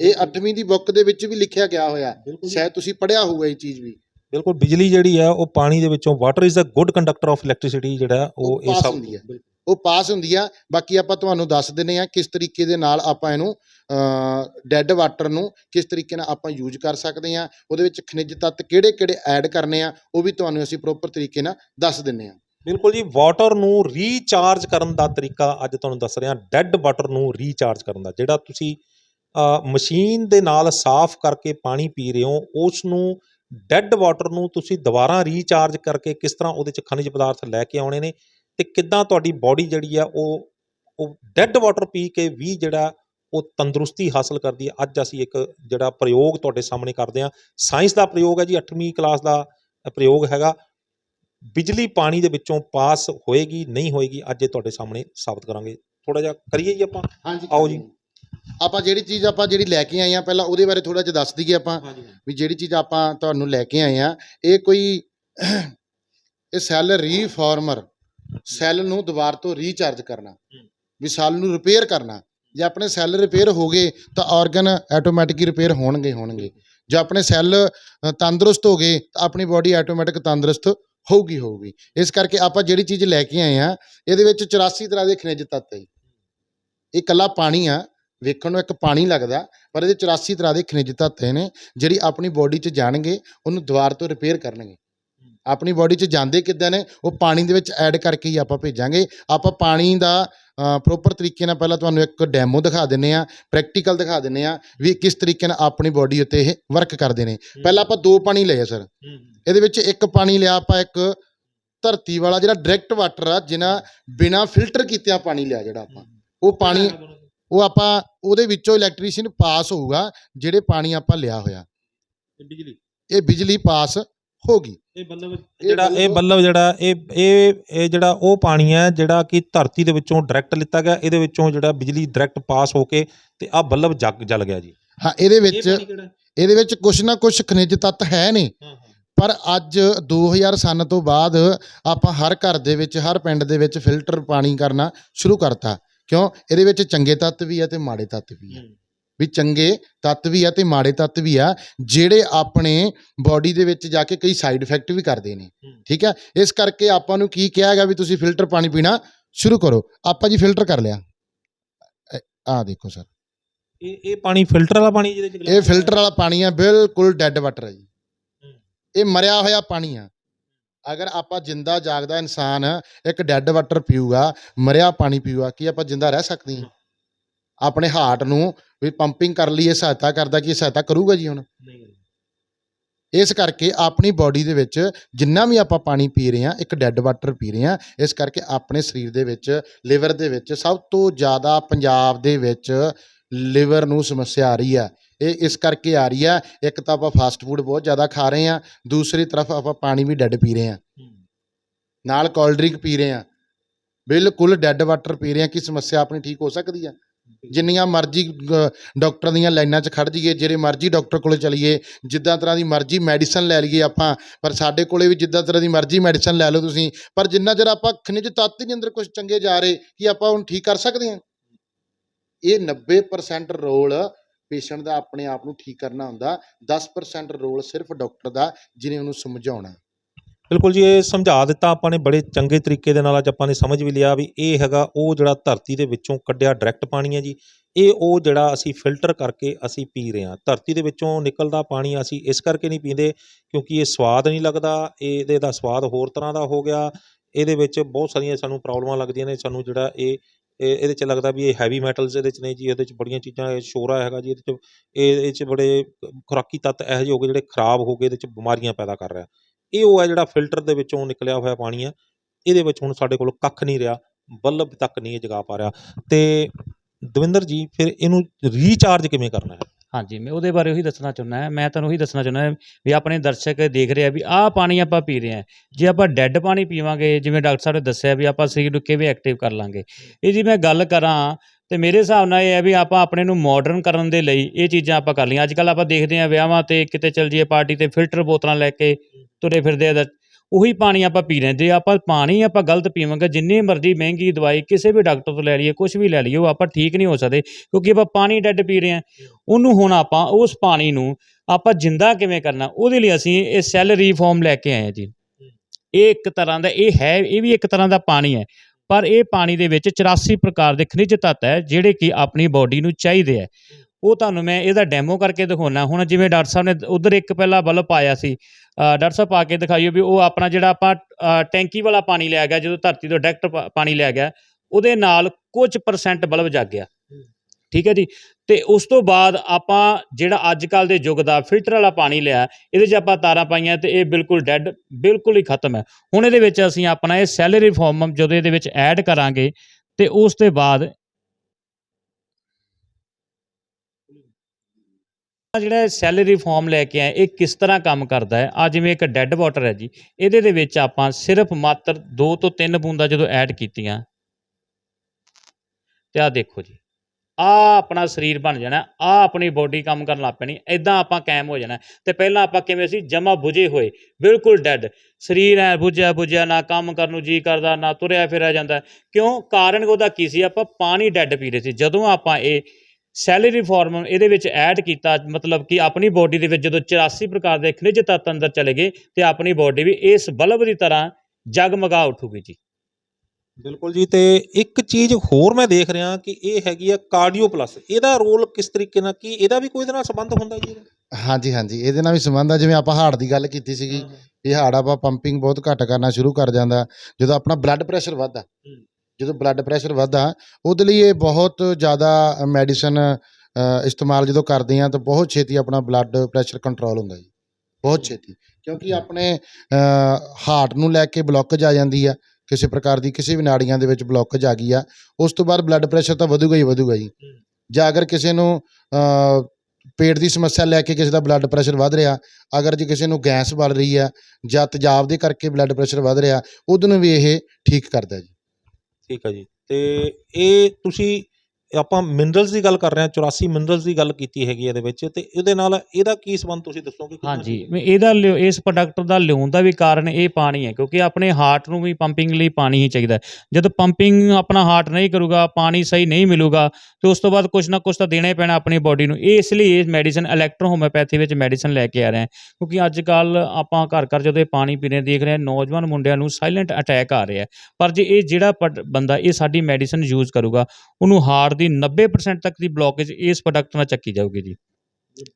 Speaker 2: ਇਹ 8ਵੀਂ ਦੀ ਬੁੱਕ ਦੇ ਵਿੱਚ ਵੀ ਲਿਖਿਆ ਗਿਆ ਹੋਇਆ ਸ਼ਾਇਦ ਤੁਸੀਂ ਪੜ੍ਹਿਆ ਹੋਊਗਾ ਇਹ ਚੀਜ਼ ਵੀ।
Speaker 1: ਬਿਲਕੁਲ ਬਿਜਲੀ ਜਿਹੜੀ ਹੈ ਉਹ ਪਾਣੀ ਦੇ ਵਿੱਚੋਂ water is a good conductor of electricity ਜਿਹੜਾ
Speaker 2: ਉਹ
Speaker 1: ਇਹ ਸਭ
Speaker 2: ਹੁੰਦੀ ਹੈ। ਉਹ ਪਾਸ ਹੁੰਦੀ ਆ। ਬਾਕੀ ਆਪਾਂ ਤੁਹਾਨੂੰ ਦੱਸ ਦਿੰਨੇ ਆ ਕਿਸ ਤਰੀਕੇ ਦੇ ਨਾਲ ਆਪਾਂ ਇਹਨੂੰ ਡੈੱਡ ਵਾਟਰ ਨੂੰ ਕਿਸ ਤਰੀਕੇ ਨਾਲ ਆਪਾਂ ਯੂਜ਼ ਕਰ ਸਕਦੇ ਆ ਉਹਦੇ ਵਿੱਚ ਖਣਿਜ ਤੱਤ ਕਿਹੜੇ ਕਿਹੜੇ ਐਡ ਕਰਨੇ ਆ ਉਹ ਵੀ ਤੁਹਾਨੂੰ ਅਸੀਂ ਪ੍ਰੋਪਰ ਤਰੀਕੇ ਨਾਲ ਦੱਸ ਦਿੰਨੇ ਆ
Speaker 1: ਬਿਲਕੁਲ ਜੀ ਵਾਟਰ ਨੂੰ ਰੀਚਾਰਜ ਕਰਨ ਦਾ ਤਰੀਕਾ ਅੱਜ ਤੁਹਾਨੂੰ ਦੱਸ ਰਿਹਾ। ਡੈੱਡ ਵਾਟਰ ਨੂੰ ਰੀਚਾਰਜ ਕਰਨ ਦਾ ਜਿਹੜਾ ਤੁਸੀਂ ਮਸ਼ੀਨ ਦੇ ਨਾਲ ਸਾਫ਼ ਕਰਕੇ ਪਾਣੀ ਪੀ ਰਹੇ ਹੋ ਉਸ ਨੂੰ ਡੈੱਡ ਵਾਟਰ ਨੂੰ ਤੁਸੀਂ ਦੁਬਾਰਾ ਰੀਚਾਰਜ ਕਰਕੇ ਕਿਸ ਤਰ੍ਹਾਂ ਉਹਦੇ ਚ ਖਣਿਜ ਪਦਾਰਥ ਲੈ ਕੇ ਆਉਣੇ ਨੇ ਤੇ ਕਿੱਦਾਂ ਤੁਹਾਡੀ ਬਾਡੀ ਜਿਹੜੀ ਆ ਉਹ ਉਹ ਡੈੱਡ ਵਾਟਰ ਪੀ ਕੇ ਵੀ ਜਿਹੜਾ ਉਹ ਤੰਦਰੁਸਤੀ ਹਾਸਲ ਕਰਦੀ ਹੈ। ਅੱਜ ਅਸੀਂ ਇੱਕ ਜਿਹੜਾ ਪ੍ਰਯੋਗ ਤੁਹਾਡੇ ਸਾਹਮਣੇ ਕਰਦੇ ਹਾਂ। ਸਾਇੰਸ ਦਾ ਪ੍ਰਯੋਗ ਹੈ ਜੀ 8ਵੀਂ ਕਲਾਸ ਦਾ ਪ੍ਰਯੋਗ ਹੈਗਾ। ਬਿਜਲੀ ਪਾਣੀ ਦੇ ਵਿੱਚੋਂ ਪਾਸ ਹੋਏਗੀ ਨਹੀਂ ਹੋਏਗੀ ਅੱਜ ਇਹ ਤੁਹਾਡੇ ਸਾਹਮਣੇ ਸਾਬਤ ਕਰਾਂਗੇ। ਥੋੜਾ ਜਿਹਾ ਕਰੀਏ ਜੀ ਆਪਾਂ? ਆਓ ਜੀ।
Speaker 2: ਆਪਾਂ ਜਿਹੜੀ ਚੀਜ਼ ਆਪਾਂ ਜਿਹੜੀ ਲੈ ਕੇ ਆਏ ਆ ਪਹਿਲਾਂ ਉਹਦੇ ਬਾਰੇ ਥੋੜਾ ਜਿਹਾ ਦੱਸ ਦਈਏ ਆਪਾਂ ਵੀ ਜਿਹੜੀ ਚੀਜ਼ ਆਪਾਂ ਤੁਹਾਨੂੰ ਲੈ ਕੇ ਆਏ ਆ ਇਹ ਕੋਈ ਇਹ ਸੈੱਲ ਰੀਫਾਰਮਰ ਸੈੱਲ ਨੂੰ ਦੁਬਾਰਾ ਤੋਂ ਰੀਚਾਰਜ ਕਰਨਾ ਵੀ ਸੈੱਲ ਨੂੰ ਰਿਪੇਅਰ ਕਰਨਾ। ਜੇ ਆਪਣੇ ਸੈੱਲ ਰਿਪੇਅਰ ਹੋ ਗਏ ਤਾਂ ਆਰਗਨ ਆਟੋਮੈਟਿਕ ਰਿਪੇਅਰ ਹੋਣਗੇ ਹੋਣਗੇ। ਜੇ ਆਪਣੇ ਸੈੱਲ ਤੰਦਰੁਸਤ ਹੋ ਗਏ ਤਾਂ ਆਪਣੀ ਬਾਡੀ ਆਟੋਮੈਟਿਕ ਤੰਦਰੁਸਤ ਹੋਊਗੀ ਹੋਊਗੀ। ਇਸ ਕਰਕੇ ਆਪਾਂ ਜਿਹੜੀ ਚੀਜ਼ ਲੈ ਕੇ ਆਏ ਆ ਇਹਦੇ ਵਿੱਚ 84 ਤਰ੍ਹਾਂ ਦੇ ਖਣਿਜ ਤੱਤ ਹੈ। ਇਹ ਇਕੱਲਾ ਪਾਣੀ ਆ ਵੇਖਣ ਨੂੰ ਇੱਕ ਪਾਣੀ ਲੱਗਦਾ ਪਰ ਇਹਦੇ 84 ਤਰ੍ਹਾਂ ਦੇ ਖਣਿਜ ਤੱਤ ਨੇ ਜਿਹੜੀ ਆਪਣੀ ਬਾਡੀ 'ਚ ਜਾਣਗੇ ਉਹਨੂੰ ਦੁਬਾਰਾ ਤੋਂ ਰਿਪੇਅਰ ਕਰਨਗੇ। ਆਪਣੀ ਬਾਡੀ 'ਚ ਜਾਂਦੇ ਕਿੱਦਾਂ ਨੇ ਉਹ ਪਾਣੀ ਦੇ ਵਿੱਚ ਐਡ ਕਰਕੇ ਹੀ ਆਪਾਂ ਭੇਜਾਂਗੇ। ਆਪਾਂ ਪਾਣੀ ਦਾ ਪ੍ਰੋਪਰ ਤਰੀਕੇ ਨਾਲ ਪਹਿਲਾਂ ਤੁਹਾਨੂੰ ਇੱਕ ਡੈਮੋ ਦਿਖਾ ਦਿੰਨੇ ਆ ਪ੍ਰੈਕਟੀਕਲ ਦਿਖਾ ਦਿੰਨੇ ਆ ਵੀ ਕਿਸ ਤਰੀਕੇ ਨਾਲ ਆਪਣੀ ਬਾਡੀ ਉੱਤੇ ਇਹ ਵਰਕ ਕਰਦੇ ਨੇ। ਪਹਿਲਾਂ ਆਪਾਂ ਦੋ ਪਾਣੀ ਲਏ ਆ ਸਰ ਇਹਦੇ ਵਿੱਚ ਇੱਕ ਪਾਣੀ ਲਿਆ ਆਪਾਂ ਇੱਕ ਧਰਤੀ ਵਾਲਾ ਜਿਹੜਾ ਡਾਇਰੈਕਟ ਵਾਟਰ ਆ ਜਿਨ੍ਹਾਂ ਬਿਨਾ ਫਿਲਟਰ ਕੀਤਿਆਂ ਪਾਣੀ ਲਿਆ ਜਿਹੜਾ ਆਪਾਂ। ਉਹ ਪਾਣੀ ਉਹ ਆਪਾਂ ਉਹਦੇ ਵਿੱਚੋਂ ਇਲੈਕਟ੍ਰੀਸ਼ੀਅਨ ਪਾਸ ਹੋਊਗਾ ਜਿਹੜੇ ਪਾਣੀ ਆਪਾਂ ਲਿਆ ਹੋਇਆ।
Speaker 1: ਬਿਜਲੀ
Speaker 2: ਇਹ ਬਿਜਲੀ ਪਾਸ ਹੋਗੀ
Speaker 1: ਇਹ ਬੱਲਬ ਜਿਹੜਾ ਇਹ
Speaker 2: ਬੱਲਬ-
Speaker 1: ਜਿਹੜਾ ਇਹ ਇਹ ਇਹ ਜਿਹੜਾ ਉਹ ਪਾਣੀ ਹੈ ਜਿਹੜਾ ਕਿ ਧਰਤੀ ਦੇ ਵਿੱਚੋਂ ਡਾਇਰੈਕਟ ਲਿੱਤਾ ਗਿਆ ਇਹਦੇ ਵਿੱਚੋਂ ਜਿਹੜਾ ਬਿਜਲੀ ਡਾਇਰੈਕਟ ਪਾਸ ਹੋ ਕੇ ਤੇ ਆ ਬੱਲਬ ਜਗ ਜਲ ਗਿਆ ਜੀ।
Speaker 2: ਹਾਂ ਇਹਦੇ
Speaker 1: ਇਹ
Speaker 2: ਵਿੱਚ ਇਹਦੇ ਵਿੱਚ ਕੁਛ ਨਾ ਕੁਛ ਖਣਿਜ ਤੱਤ ਹੈ ਨੇ
Speaker 1: ਹਾਂ ਹਾਂ।
Speaker 2: ਪਰ ਅੱਜ 2000 ਸਨ ਤੋਂ ਬਾਅਦ ਆਪਾਂ ਹਰ ਘਰ ਦੇ ਵਿੱਚ ਹਰ ਪਿੰਡ ਦੇ ਵਿੱਚ ਫਿਲਟਰ ਪਾਣੀ ਕਰਨਾ ਸ਼ੁਰੂ ਕਰਤਾ। ਕਿਉਂ? ਇਹਦੇ ਵਿੱਚ ਚੰਗੇ ਤੱਤ ਵੀ ਆ ਤੇ ਮਾੜੇ ਤੱਤ ਵੀ ਆ। ਵੀ ਚੰਗੇ ਤੱਤ ਵੀ ਆ ਤੇ ਮਾੜੇ ਤੱਤ ਵੀ ਆ ਜਿਹੜੇ ਆਪਣੇ ਬਾਡੀ ਦੇ ਵਿੱਚ ਜਾ ਕੇ ਕਈ ਸਾਈਡ ਇਫੈਕਟ ਵੀ ਕਰਦੇ ਨੇ। ਠੀਕ ਹੈ ਇਸ ਕਰਕੇ ਆਪਾਂ ਨੂੰ ਕੀ ਕਿਹਾ ਹੈਗਾ ਵੀ ਤੁਸੀਂ ਫਿਲਟਰ ਪਾਣੀ ਪੀਣਾ ਸ਼ੁਰੂ ਕਰੋ। ਆਪਾਂ ਜੀ ਫਿਲਟਰ ਕਰ ਲਿਆ। ਆ ਦੇਖੋ ਸਰ
Speaker 1: ਇਹ ਇਹ ਪਾਣੀ ਫਿਲਟਰ ਵਾਲਾ ਪਾਣੀ ਜਿਹਦੇ ਚ
Speaker 2: ਇਹ ਫਿਲਟਰ ਵਾਲਾ ਪਾਣੀ ਆ ਬਿਲਕੁਲ ਡੈੱਡ ਵਾਟਰ ਹੈ ਜੀ। ਇਹ ਮਰਿਆ ਹੋਇਆ ਪਾਣੀ ਆ। ਅਗਰ ਆਪਾਂ ਜਿੰਦਾ ਜਾਗਦਾ ਇਨਸਾਨ ਇੱਕ ਡੈੱਡ ਵਾਟਰ ਪੀਊਗਾ ਮਰਿਆ ਪਾਣੀ ਪੀਊਗਾ ਕੀ ਆਪਾਂ ਜਿੰਦਾ ਰਹਿ ਸਕਦੇ ਹਾਂ? ਆਪਣੇ ਹਾਰਟ ਨੂੰ ਵੀ ਪੰਪਿੰਗ ਕਰ ਲਈ ਇਹ ਸਹਾਇਤਾ ਕਰਦਾ ਕੀ ਸਹਾਇਤਾ ਕਰੂਗਾ ਜੀ ਹੁਣ? ਇਸ ਕਰਕੇ ਆਪਣੀ ਬਾਡੀ ਦੇ ਵਿੱਚ ਜਿੰਨਾ ਵੀ ਆਪਾਂ ਪਾਣੀ ਪੀ ਰਹੇ ਹਾਂ ਇੱਕ ਡੈੱਡ ਵਾਟਰ ਪੀ ਰਹੇ ਹਾਂ ਇਸ ਕਰਕੇ ਆਪਣੇ ਸਰੀਰ ਦੇ ਵਿੱਚ ਲਿਵਰ ਦੇ ਵਿੱਚ ਸਭ ਤੋਂ ਜ਼ਿਆਦਾ ਪੰਜਾਬ ਦੇ ਵਿੱਚ ਲਿਵਰ ਨੂੰ ਸਮੱਸਿਆ ਆ ਰਹੀ ਆ ਇਹ ਇਸ ਕਰਕੇ ਆ ਰਹੀ ਆ, ਇੱਕ ਤਾਂ ਆਪਾਂ ਫਾਸਟ ਫੂਡ ਬਹੁਤ ਜ਼ਿਆਦਾ ਖਾ ਰਹੇ ਹਾਂ ਦੂਸਰੀ ਤਰਫ ਆਪਾਂ ਪਾਣੀ ਵੀ ਡੈੱਡ ਪੀ ਰਹੇ ਹਾਂ ਨਾਲ ਕੋਲਡ ਡਰਿੰਕ ਪੀ ਰਹੇ ਹਾਂ ਬਿਲਕੁਲ ਡੈੱਡ ਵਾਟਰ ਪੀ ਰਹੇ ਹਾਂ ਕੀ ਸਮੱਸਿਆ ਆਪਣੀ ਠੀਕ ਹੋ ਸਕਦੀ ਆ? ਜਿੰਨੀਆਂ ਮਰਜ਼ੀ ਗ- ਦੀਆਂ ਲਾਈਨਾਂ 'ਚ ਖੜ ਜਾਈਏ, ਜਿਹੜੇ ਮਰਜ਼ੀ ਡਾਕਟਰ ਕੋਲੇ ਚਲੀਏ, ਜਿੱਦਾਂ ਤਰ੍ਹਾਂ ਦੀ ਮਰਜ਼ੀ ਮੈਡੀਸਨ ਲੈ ਲਈਏ ਆਪਾਂ, ਪਰ ਸਾਡੇ ਕੋਲੇ ਵੀ ਜਿੱਦਾਂ ਤਰ੍ਹਾਂ ਦੀ ਮਰਜ਼ੀ ਮੈਡੀਸਨ ਲੈ ਲਓ ਤੁਸੀਂ, ਪਰ ਜਿੰਨਾ ਚਿਰ ਆਪਾਂ ਖਣਿਜ ਤੱਤ ਦੇ ਅੰਦਰ ਕੁਝ ਚੰਗੇ ਜਾ ਰਹੇ, ਕਿ ਆਪਾਂ ਉਹਨੂੰ ਠੀਕ ਕਰ ਸਕਦੇ ਹਾਂ ਇਹ 90% ਰੋਲ ਪੇਸ਼ੈਂਟ ਦਾ ਆਪਣੇ ਆਪ ਨੂੰ ਠੀਕ ਕਰਨਾ ਹੁੰਦਾ। 10% ਰੋਲ ਸਿਰਫ ਡਾਕਟਰ ਦਾ ਜਿਹਨੇ ਉਹਨੂੰ ਸਮਝਾਉਣਾ।
Speaker 1: ਬਿਲਕੁਲ ਜੀ, ਇਹ ਸਮਝਾ ਦਿੱਤਾ ਆਪਾਂ ਨੇ, ਬੜੇ ਚੰਗੇ ਤਰੀਕੇ ਦੇ ਨਾਲ ਅੱਜ ਆਪਾਂ ਨੇ ਸਮਝ ਵੀ ਲਿਆ ਵੀ ਇਹ ਹੈਗਾ, ਉਹ ਜਿਹੜਾ ਧਰਤੀ ਦੇ ਵਿੱਚੋਂ ਕੱਢਿਆ ਡਾਇਰੈਕਟ ਪਾਣੀ ਹੈ ਜੀ। ਇਹ ਉਹ ਜਿਹੜਾ ਅਸੀਂ ਫਿਲਟਰ ਕਰਕੇ ਅਸੀਂ ਪੀ ਰਹੇ ਹਾਂ। ਧਰਤੀ ਦੇ ਵਿੱਚੋਂ ਨਿਕਲਦਾ ਪਾਣੀ ਅਸੀਂ ਇਸ ਕਰਕੇ ਨਹੀਂ ਪੀਂਦੇ, ਕਿਉਂਕਿ ਇਹ ਸਵਾਦ ਨਹੀਂ ਲੱਗਦਾ। ਇਹਦੇ ਦਾ ਸਵਾਦ ਹੋਰ ਤਰ੍ਹਾਂ ਦਾ ਹੋ ਗਿਆ। ਇਹਦੇ ਵਿੱਚ ਬਹੁਤ ਸਾਰੀਆਂ ਸਾਨੂੰ ਪ੍ਰੋਬਲਮਾਂ ਲੱਗਦੀਆਂ ਨੇ। ਸਾਨੂੰ ਜਿਹੜਾ ਇਹ ਇਹ- ਇਹਦੇ ਚ ਲੱਗਦਾ ਵੀ ਇਹ ਹੈਵੀ ਮੈਟਲਸ ਇਹਦੇ ਚ ਨੇ ਜੀ, ਇਹਦੇ ਚ ਬੜੀਆਂ ਚੀਜ਼ਾਂ, ਇਹ ਸ਼ੋਰਾ ਹੈਗਾ ਜੀ, ਇਹਦੇ ਚ, ਇਹ ਇਹਦੇ ਚ ਬੜੇ ਖੁਰਾਕੀ ਤੱਤ ਇਹੋ ਜਿਹੇ ਹੋ ਗਏ ਜਿਹੜੇ ਖਰਾਬ ਹੋ ਗਏ, ਇਹਦੇ ਚ ਬਿਮਾਰੀਆਂ ਪੈਦਾ ਕਰ ਰਿਹਾ। ਇਹ ਉਹ ਹੈ ਜਿਹੜਾ ਫਿਲਟਰ ਦੇ ਵਿੱਚੋਂ ਨਿਕਲਿਆ ਹੋਇਆ ਪਾਣੀ ਹੈ, ਇਹਦੇ ਵਿੱਚ ਹੁਣ ਸਾਡੇ ਕੋਲ ਕੱਖ ਨਹੀਂ ਰਿਹਾ, ਬੱਲਬ ਤੱਕ ਨਹੀਂ ਇਹ ਜਗਾ ਪਾ ਰਿਹਾ। ਤੇ ਦਵਿੰਦਰ ਜੀ, ਫਿਰ ਇਹਨੂੰ ਰੀਚਾਰਜ ਕਿਵੇਂ ਕਰਨਾ ਹੈ?
Speaker 3: ਹਾਂਜੀ, ਮੈਂ ਉਹਦੇ ਬਾਰੇ ਉਹੀ ਦੱਸਣਾ ਚਾਹੁੰਦਾ ਮੈਂ ਤੁਹਾਨੂੰ ਉਹੀ ਦੱਸਣਾ ਚਾਹੁੰਦਾ ਵੀ ਆਪਣੇ ਦਰਸ਼ਕ ਦੇਖ ਰਹੇ ਆ ਵੀ ਆਹ ਪਾਣੀ ਆਪਾਂ ਪੀ ਰਹੇ ਹਾਂ। ਜੇ ਆਪਾਂ ਡੈੱਡ ਪਾਣੀ ਪੀਵਾਂਗੇ, ਜਿਵੇਂ ਡਾਕਟਰ ਸਾਹਿਬ ਨੇ ਦੱਸਿਆ ਵੀ ਆਪਾਂ ਸਰੀਰ ਨੂੰ ਕਿਵੇਂ ਐਕਟਿਵ ਕਰ ਲਾਂਗੇ। ਇਹ ਜੀ ਮੈਂ ਗੱਲ ਕਰਾਂ ਤੇ ਮੇਰੇ ਹਿਸਾਬ ਨਾਲ ਇਹ ਹੈ ਵੀ ਆਪਾਂ ਆਪਣੇ ਨੂੰ ਮਾਡਰਨ ਕਰਨ ਦੇ ਲਈ ਇਹ ਚੀਜ਼ਾਂ ਆਪਾਂ ਕਰ ਲਈਆਂ। ਅੱਜ ਕੱਲ ਆਪਾਂ ਦੇਖਦੇ ਹਾਂ ਵਿਆਹਾਂ ਤੇ ਕਿਤੇ ਚੱਲ ਜਾਈਏ ਪਾਰਟੀ ਤੇ ਫਿਲਟਰ ਬੋਤਲਾਂ ਲੈ ਕੇ ਤੁਰੇ ਫਿਰਦੇ ਆ ਉਹੀ ਪਾਣੀ ਆਪਾਂ ਪੀ ਰਹੇ ਜੇ ਆਪਾਂ ਪਾਣੀ ਆਪਾਂ ਗਲਤ ਪੀਵਾਂਗੇ, ਜਿੰਨੀ ਮਰਜ਼ੀ ਮਹਿੰਗੀ ਦਵਾਈ ਕਿਸੇ ਵੀ ਡਾਕਟਰ ਤੋਂ ਲੈ ਲਈਏ ਕੁਝ ਵੀ ਲੈ ਲਈਏ, ਉਹ ਆਪਾਂ ਠੀਕ ਨਹੀਂ ਹੋ ਸਕਦੇ ਕਿਉਂਕਿ ਆਪਾਂ ਪਾਣੀ ਡੈੱਡ ਪੀ ਰਹੇ ਹਾਂ। ਉਹਨੂੰ ਹੁਣ ਆਪਾਂ ਉਸ ਪਾਣੀ ਨੂੰ ਆਪਾਂ ਜਿੰਦਾ ਕਿਵੇਂ ਕਰਨਾ, ਉਹਦੇ ਲਈ ਅਸੀਂ ਇਹ ਸੈੱਲ ਰੀਫਾਰਮ ਲੈ ਕੇ ਆਏ ਹਾਂ ਜੀ। ਇਹ ਇੱਕ ਤਰ੍ਹਾਂ ਦਾ, ਇਹ ਹੈ, ਇਹ ਵੀ ਇੱਕ ਤਰ੍ਹਾਂ ਦਾ ਪਾਣੀ ਹੈ। ਪਰ ਇਹ ਪਾਣੀ ਦੇ ਵਿੱਚ 84 ਪ੍ਰਕਾਰ ਦੇ ਖਣਿਜ ਤੱਤ ਹੈ, ਜਿਹੜੇ ਕਿ ਆਪਣੀ ਬਾਡੀ ਨੂੰ ਚਾਹੀਦੇ ਹੈ। ਉਹ ਤੁਹਾਨੂੰ ਮੈਂ ਇਹਦਾ ਡੈਮੋ ਕਰਕੇ ਦਿਖਾਉਣਾ ਹੁਣ ਜਿਵੇਂ ਡਾਕਟਰ ਸਾਹਿਬ ਨੇ ਉਧਰ ਇੱਕ ਪਹਿਲਾਂ ਬਲਬ ਪਾਇਆ ਸੀ। ਡਾਕਟਰ ਸਾਹਿਬ ਪਾ ਕੇ ਦਿਖਾਈਓ ਵੀ ਉਹ ਆਪਣਾ ਜਿਹੜਾ ਆਪਾਂ ਟੈਂਕੀ ਵਾਲਾ ਪਾਣੀ ਲਿਆ ਗਿਆ ਜਦੋਂ ਧਰਤੀ ਤੋਂ ਡਾਇਰੈਕਟ ਪਾਣੀ ਲਿਆ ਗਿਆ ਉਹਦੇ ਨਾਲ ਕੁਝ ਪਰਸੈਂਟ ਬਲਬ ਜਗ ਗਿਆ। ਠੀਕ ਹੈ ਜੀ? ਤੇ ਉਸ ਤੋਂ ਬਾਅਦ ਆਪਾਂ ਜਿਹੜਾ ਅੱਜ ਕੱਲ ਦੇ ਯੁੱਗ ਦਾ ਫਿਲਟਰ ਵਾਲਾ ਪਾਣੀ ਲਿਆ ਇਹਦੇ 'ਚ ਆਪਾਂ ਤਾਰਾਂ ਪਾਈਆਂ ਤੇ ਇਹ ਬਿਲਕੁਲ ਡੈੱਡ ਬਿਲਕੁਲ ਹੀ ਖਤਮ ਹੈ। ਹੁਣ ਇਹਦੇ ਵਿੱਚ ਅਸੀਂ ਆਪਣਾ ਇਹ ਸੈੱਲ ਰਿਫਾਰਮ ਜਦੋਂ ਇਹਦੇ ਵਿੱਚ ਐਡ ਕਰਾਂਗੇ ਤੇ ਉਸ ਤੋਂ ਬਾਅਦ ਆਹ ਜਿਹੜਾ ਸੈੱਲ ਰਿਫਾਰਮ ਲੈ ਕੇ ਆਏ, ਇਹ ਕਿਸ ਤਰ੍ਹਾਂ ਕੰਮ ਕਰਦਾ ਹੈ? ਆ ਜਿਵੇਂ ਇੱਕ ਡੈੱਡ ਵਾਟਰ ਹੈ ਜੀ, ਇਹਦੇ ਦੇ ਵਿੱਚ ਆਪਾਂ ਸਿਰਫ ਮਾਤਰ 2 ਤੋਂ 3 ਬੂੰਦਾਂ ਜਦੋਂ ਐਡ ਕੀਤੀਆਂ, ਤੇ ਆ ਦੇਖੋ ਜੀ ਆ ਆਪਣਾ ਸਰੀਰ ਬਣ ਜਾਣਾ ਆ ਆਪਣੀ ਬੋਡੀ ਕੰਮ ਕਰਨ ਲੱਗ ਪੈਣੀ ਐਦਾਂ ਆਪਾਂ ਕਾਇਮ ਹੋ ਜਾਣਾ। ਤੇ ਪਹਿਲਾਂ ਆਪਾਂ ਕਿਵੇਂ ਸੀ? ਜਮਾ ਬੁਝੇ ਹੋਏ, ਬਿਲਕੁਲ ਡੈੱਡ ਸਰੀਰ ਐ ਬੁਝਿਆ ਬੁਝਿਆ, ਨਾ ਕੰਮ ਕਰਨ ਨੂੰ ਜੀ ਕਰਦਾ, ਨਾ ਤੁਰਿਆ ਫਿਰਿਆ ਜਾਂਦਾ। ਕਿਉਂ? ਕਾਰਨ ਉਹਦਾ ਕੀ ਸੀ? ਆਪਾਂ ਪਾਣੀ ਡੈੱਡ ਪੀ ਰਹੇ ਸੀ। ਜਦੋਂ ਆਪਾਂ ਇਹ ਸੈੱਲ ਰਿਫਾਰਮ ਇਹਦੇ ਵਿੱਚ ਐਡ ਕੀਤਾ ਮਤਲਬ ਕਿ ਆਪਣੀ ਬੋਡੀ ਦੇ ਵਿੱਚ ਜਦੋਂ 84 ਪ੍ਰਕਾਰ ਦੇ ਖਣਿਜ ਤੱਤ ਅੰਦਰ ਚਲੇ ਗਏ ਤੇ ਆਪਣੀ ਬੋਡੀ ਵੀ ਇਸ ਬਲਬ ਦੀ ਤਰ੍ਹਾਂ ਜਗਮਗਾ ਉੱਠੂਗੀ ਜੀ।
Speaker 1: ਬਿਲਕੁਲ ਜੀ ਤੇ ਇੱਕ ਚੀਜ਼ ਹੋਰ ਮੈਂ ਦੇਖ ਰਿਹਾ ਕਿ ਇਹ ਹੈਗੀ ਆ ਕਾਰਡੀਓ ਪਲੱਸ ਇਹਦਾ ਰੋਲ ਕਿਸ ਤਰੀਕੇ ਨਾਲ ਕੀ ਇਹਦਾ ਵੀ ਕੋਈ ਇਹਦੇ ਨਾਲ ਸੰਬੰਧ ਹੁੰਦਾ ਜੀ? ਇਹਦਾ?
Speaker 2: ਹਾਂਜੀ ਹਾਂਜੀ। ਇਹਦੇ ਨਾਲ ਵੀ ਸੰਬੰਧ ਆ ਜਿਵੇਂ ਆਪਾਂ ਹਾਰਟ ਦੀ ਗੱਲ ਕੀਤੀ ਸੀਗੀ ਇਹ ਹਾਰਟ ਆਪਾਂ ਪੰਪਿੰਗ ਬਹੁਤ ਘੱਟ ਕਰਨਾ ਸ਼ੁਰੂ ਕਰ ਜਾਂਦਾ। ਜਦੋਂ ਆਪਣਾ ਬਲੱਡ ਪ੍ਰੈਸ਼ਰ ਵੱਧਦਾ ਜਦੋਂ ਬਲੱਡ ਪ੍ਰੈਸ਼ਰ ਵੱਧਦਾ ਉਹਦੇ ਲਈ ਇਹ ਬਹੁਤ ਜ਼ਿਆਦਾ ਮੈਡੀਸਨ ਇਸਤੇਮਾਲ ਜਦੋਂ ਕਰਦੇ ਆ ਤਾਂ ਬਹੁਤ ਛੇਤੀ ਆਪਣਾ ਬਲੱਡ ਪ੍ਰੈਸ਼ਰ ਕੰਟਰੋਲ ਹੁੰਦਾ ਜੀ। ਬਹੁਤ ਛੇਤੀ ਕਿਉਂਕਿ ਆਪਣੇ ਹਾਰਟ ਨੂੰ ਲੈ ਕੇ ਬਲੌਕੇਜ ਆ ਜਾਂਦੀ ਆ ਕਿਸੇ ਪ੍ਰਕਾਰ ਦੀ ਕਿਸੇ ਵੀ ਨਾੜੀਆਂ ਦੇ ਵਿੱਚ ਬਲੌਕੇਜ ਆ ਗਈ ਆ ਉਸ ਤੋਂ ਬਾਅਦ ਬਲੱਡ ਪ੍ਰੈਸ਼ਰ ਤਾਂ ਵਧੂਗਾ ਹੀ ਵਧੂਗਾ ਜੀ। ਜਾਂ ਅਗਰ ਕਿਸੇ ਨੂੰ ਪੇਟ ਦੀ ਸਮੱਸਿਆ ਲੈ ਕੇ ਕਿਸੇ ਦਾ ਬਲੱਡ ਪ੍ਰੈਸ਼ਰ ਵੱਧ ਰਿਹਾ ਅਗਰ ਜੇ ਕਿਸੇ ਨੂੰ ਗੈਸ ਬਲ ਰਹੀ ਆ ਜਾਂ ਤੇਜ਼ਾਬ ਦੇ ਕਰਕੇ ਬਲੱਡ ਪ੍ਰੈਸ਼ਰ ਵੱਧ ਰਿਹਾ ਉਹਦੇ ਵੀ ਇਹ ਠੀਕ ਕਰਦਾ ਜੀ।
Speaker 1: ਠੀਕ ਹੈ ਜੀ। ਅਤੇ ਇਹ ਤੁਸੀਂ ਆਪਾਂ ਮਿਨਰਲਸ ਦੀ ਗੱਲ ਕਰ ਰਹੇ ਹਾਂ 84 ਮਿਨਰਲਸ ਦੀ ਗੱਲ ਕੀਤੀ ਹੈਗੀ ਇਹਦੇ ਵਿੱਚ ਤੇ ਇਹਦੇ ਨਾਲ ਇਹਦਾ ਕੀ ਸੰਬੰਧ ਤੁਸੀਂ ਦੱਸੋਗੇ ਕਿੰਨਾ
Speaker 3: ਹਾਂਜੀ ਵੀ ਇਹਦਾ ਲਿਓ- ਇਸ ਪ੍ਰੋਡਕਟ ਦਾ ਲਿਆਉਣ ਦਾ ਵੀ ਕਾਰਨ ਇਹ ਪਾਣੀ ਹੈ ਕਿਉਂਕਿ ਆਪਣੇ ਹਾਰਟ ਨੂੰ ਵੀ ਪੰਪਿੰਗ ਲਈ ਪਾਣੀ ਹੀ ਚਾਹੀਦਾ ਹੈ। ਜਦ ਪੰਪਿੰਗ ਆਪਣਾ ਹਾਰਟ ਨਹੀਂ ਕਰੂਗਾ ਪਾਣੀ ਸਹੀ ਨਹੀਂ ਮਿਲੂਗਾ ਤੇ ਉਸ ਤੋਂ ਬਾਅਦ ਕੁਝ ਨਾ ਕੁਝ ਤਾਂ ਦੇਣਾ ਹੀ ਪੈਣਾ ਆਪਣੀ ਬਾਡੀ ਨੂੰ। ਇਹ ਇਸ ਲਈ ਇਹ ਮੈਡੀਸਨ ਇਲੈਕਟ੍ਰੋ ਹੋਮਿਓਪੈਥੀ ਵਿੱਚ ਮੈਡੀਸਨ ਲੈ ਕੇ ਆ ਰਹੇ ਹਾਂ ਕਿਉਂਕਿ ਅੱਜ ਕੱਲ ਆਪਾਂ ਘਰ ਘਰ ਜਦੋਂ ਇਹ ਪਾਣੀ ਪੀਣੇ ਦੇਖ ਰਹੇ ਹਾਂ ਨੌਜਵਾਨ ਮੁੰਡਿਆਂ ਨੂੰ ਸਾਇਲੈਂਟ ਅਟੈਕ ਆ ਰਿਹਾ ਹੈ। ਪਰ ਜੇ ਇਹ ਜਿਹੜਾ ਪਟ- ਬੰਦਾ ਇਹ ਸਾਡੀ ਮੈਡੀਸਨ ਯੂਜ਼ ਕਰੂਗਾ ਉਹਨੂੰ ਹਾਰਟ ਦੀ 90% ਤੱਕ ਦੀ ਬਲੌਕੇਜ ਇਸ ਪ੍ਰੋਡਕਟ ਨਾਲ ਚੱਕੀ ਜਾਊਗੀ ਜੀ।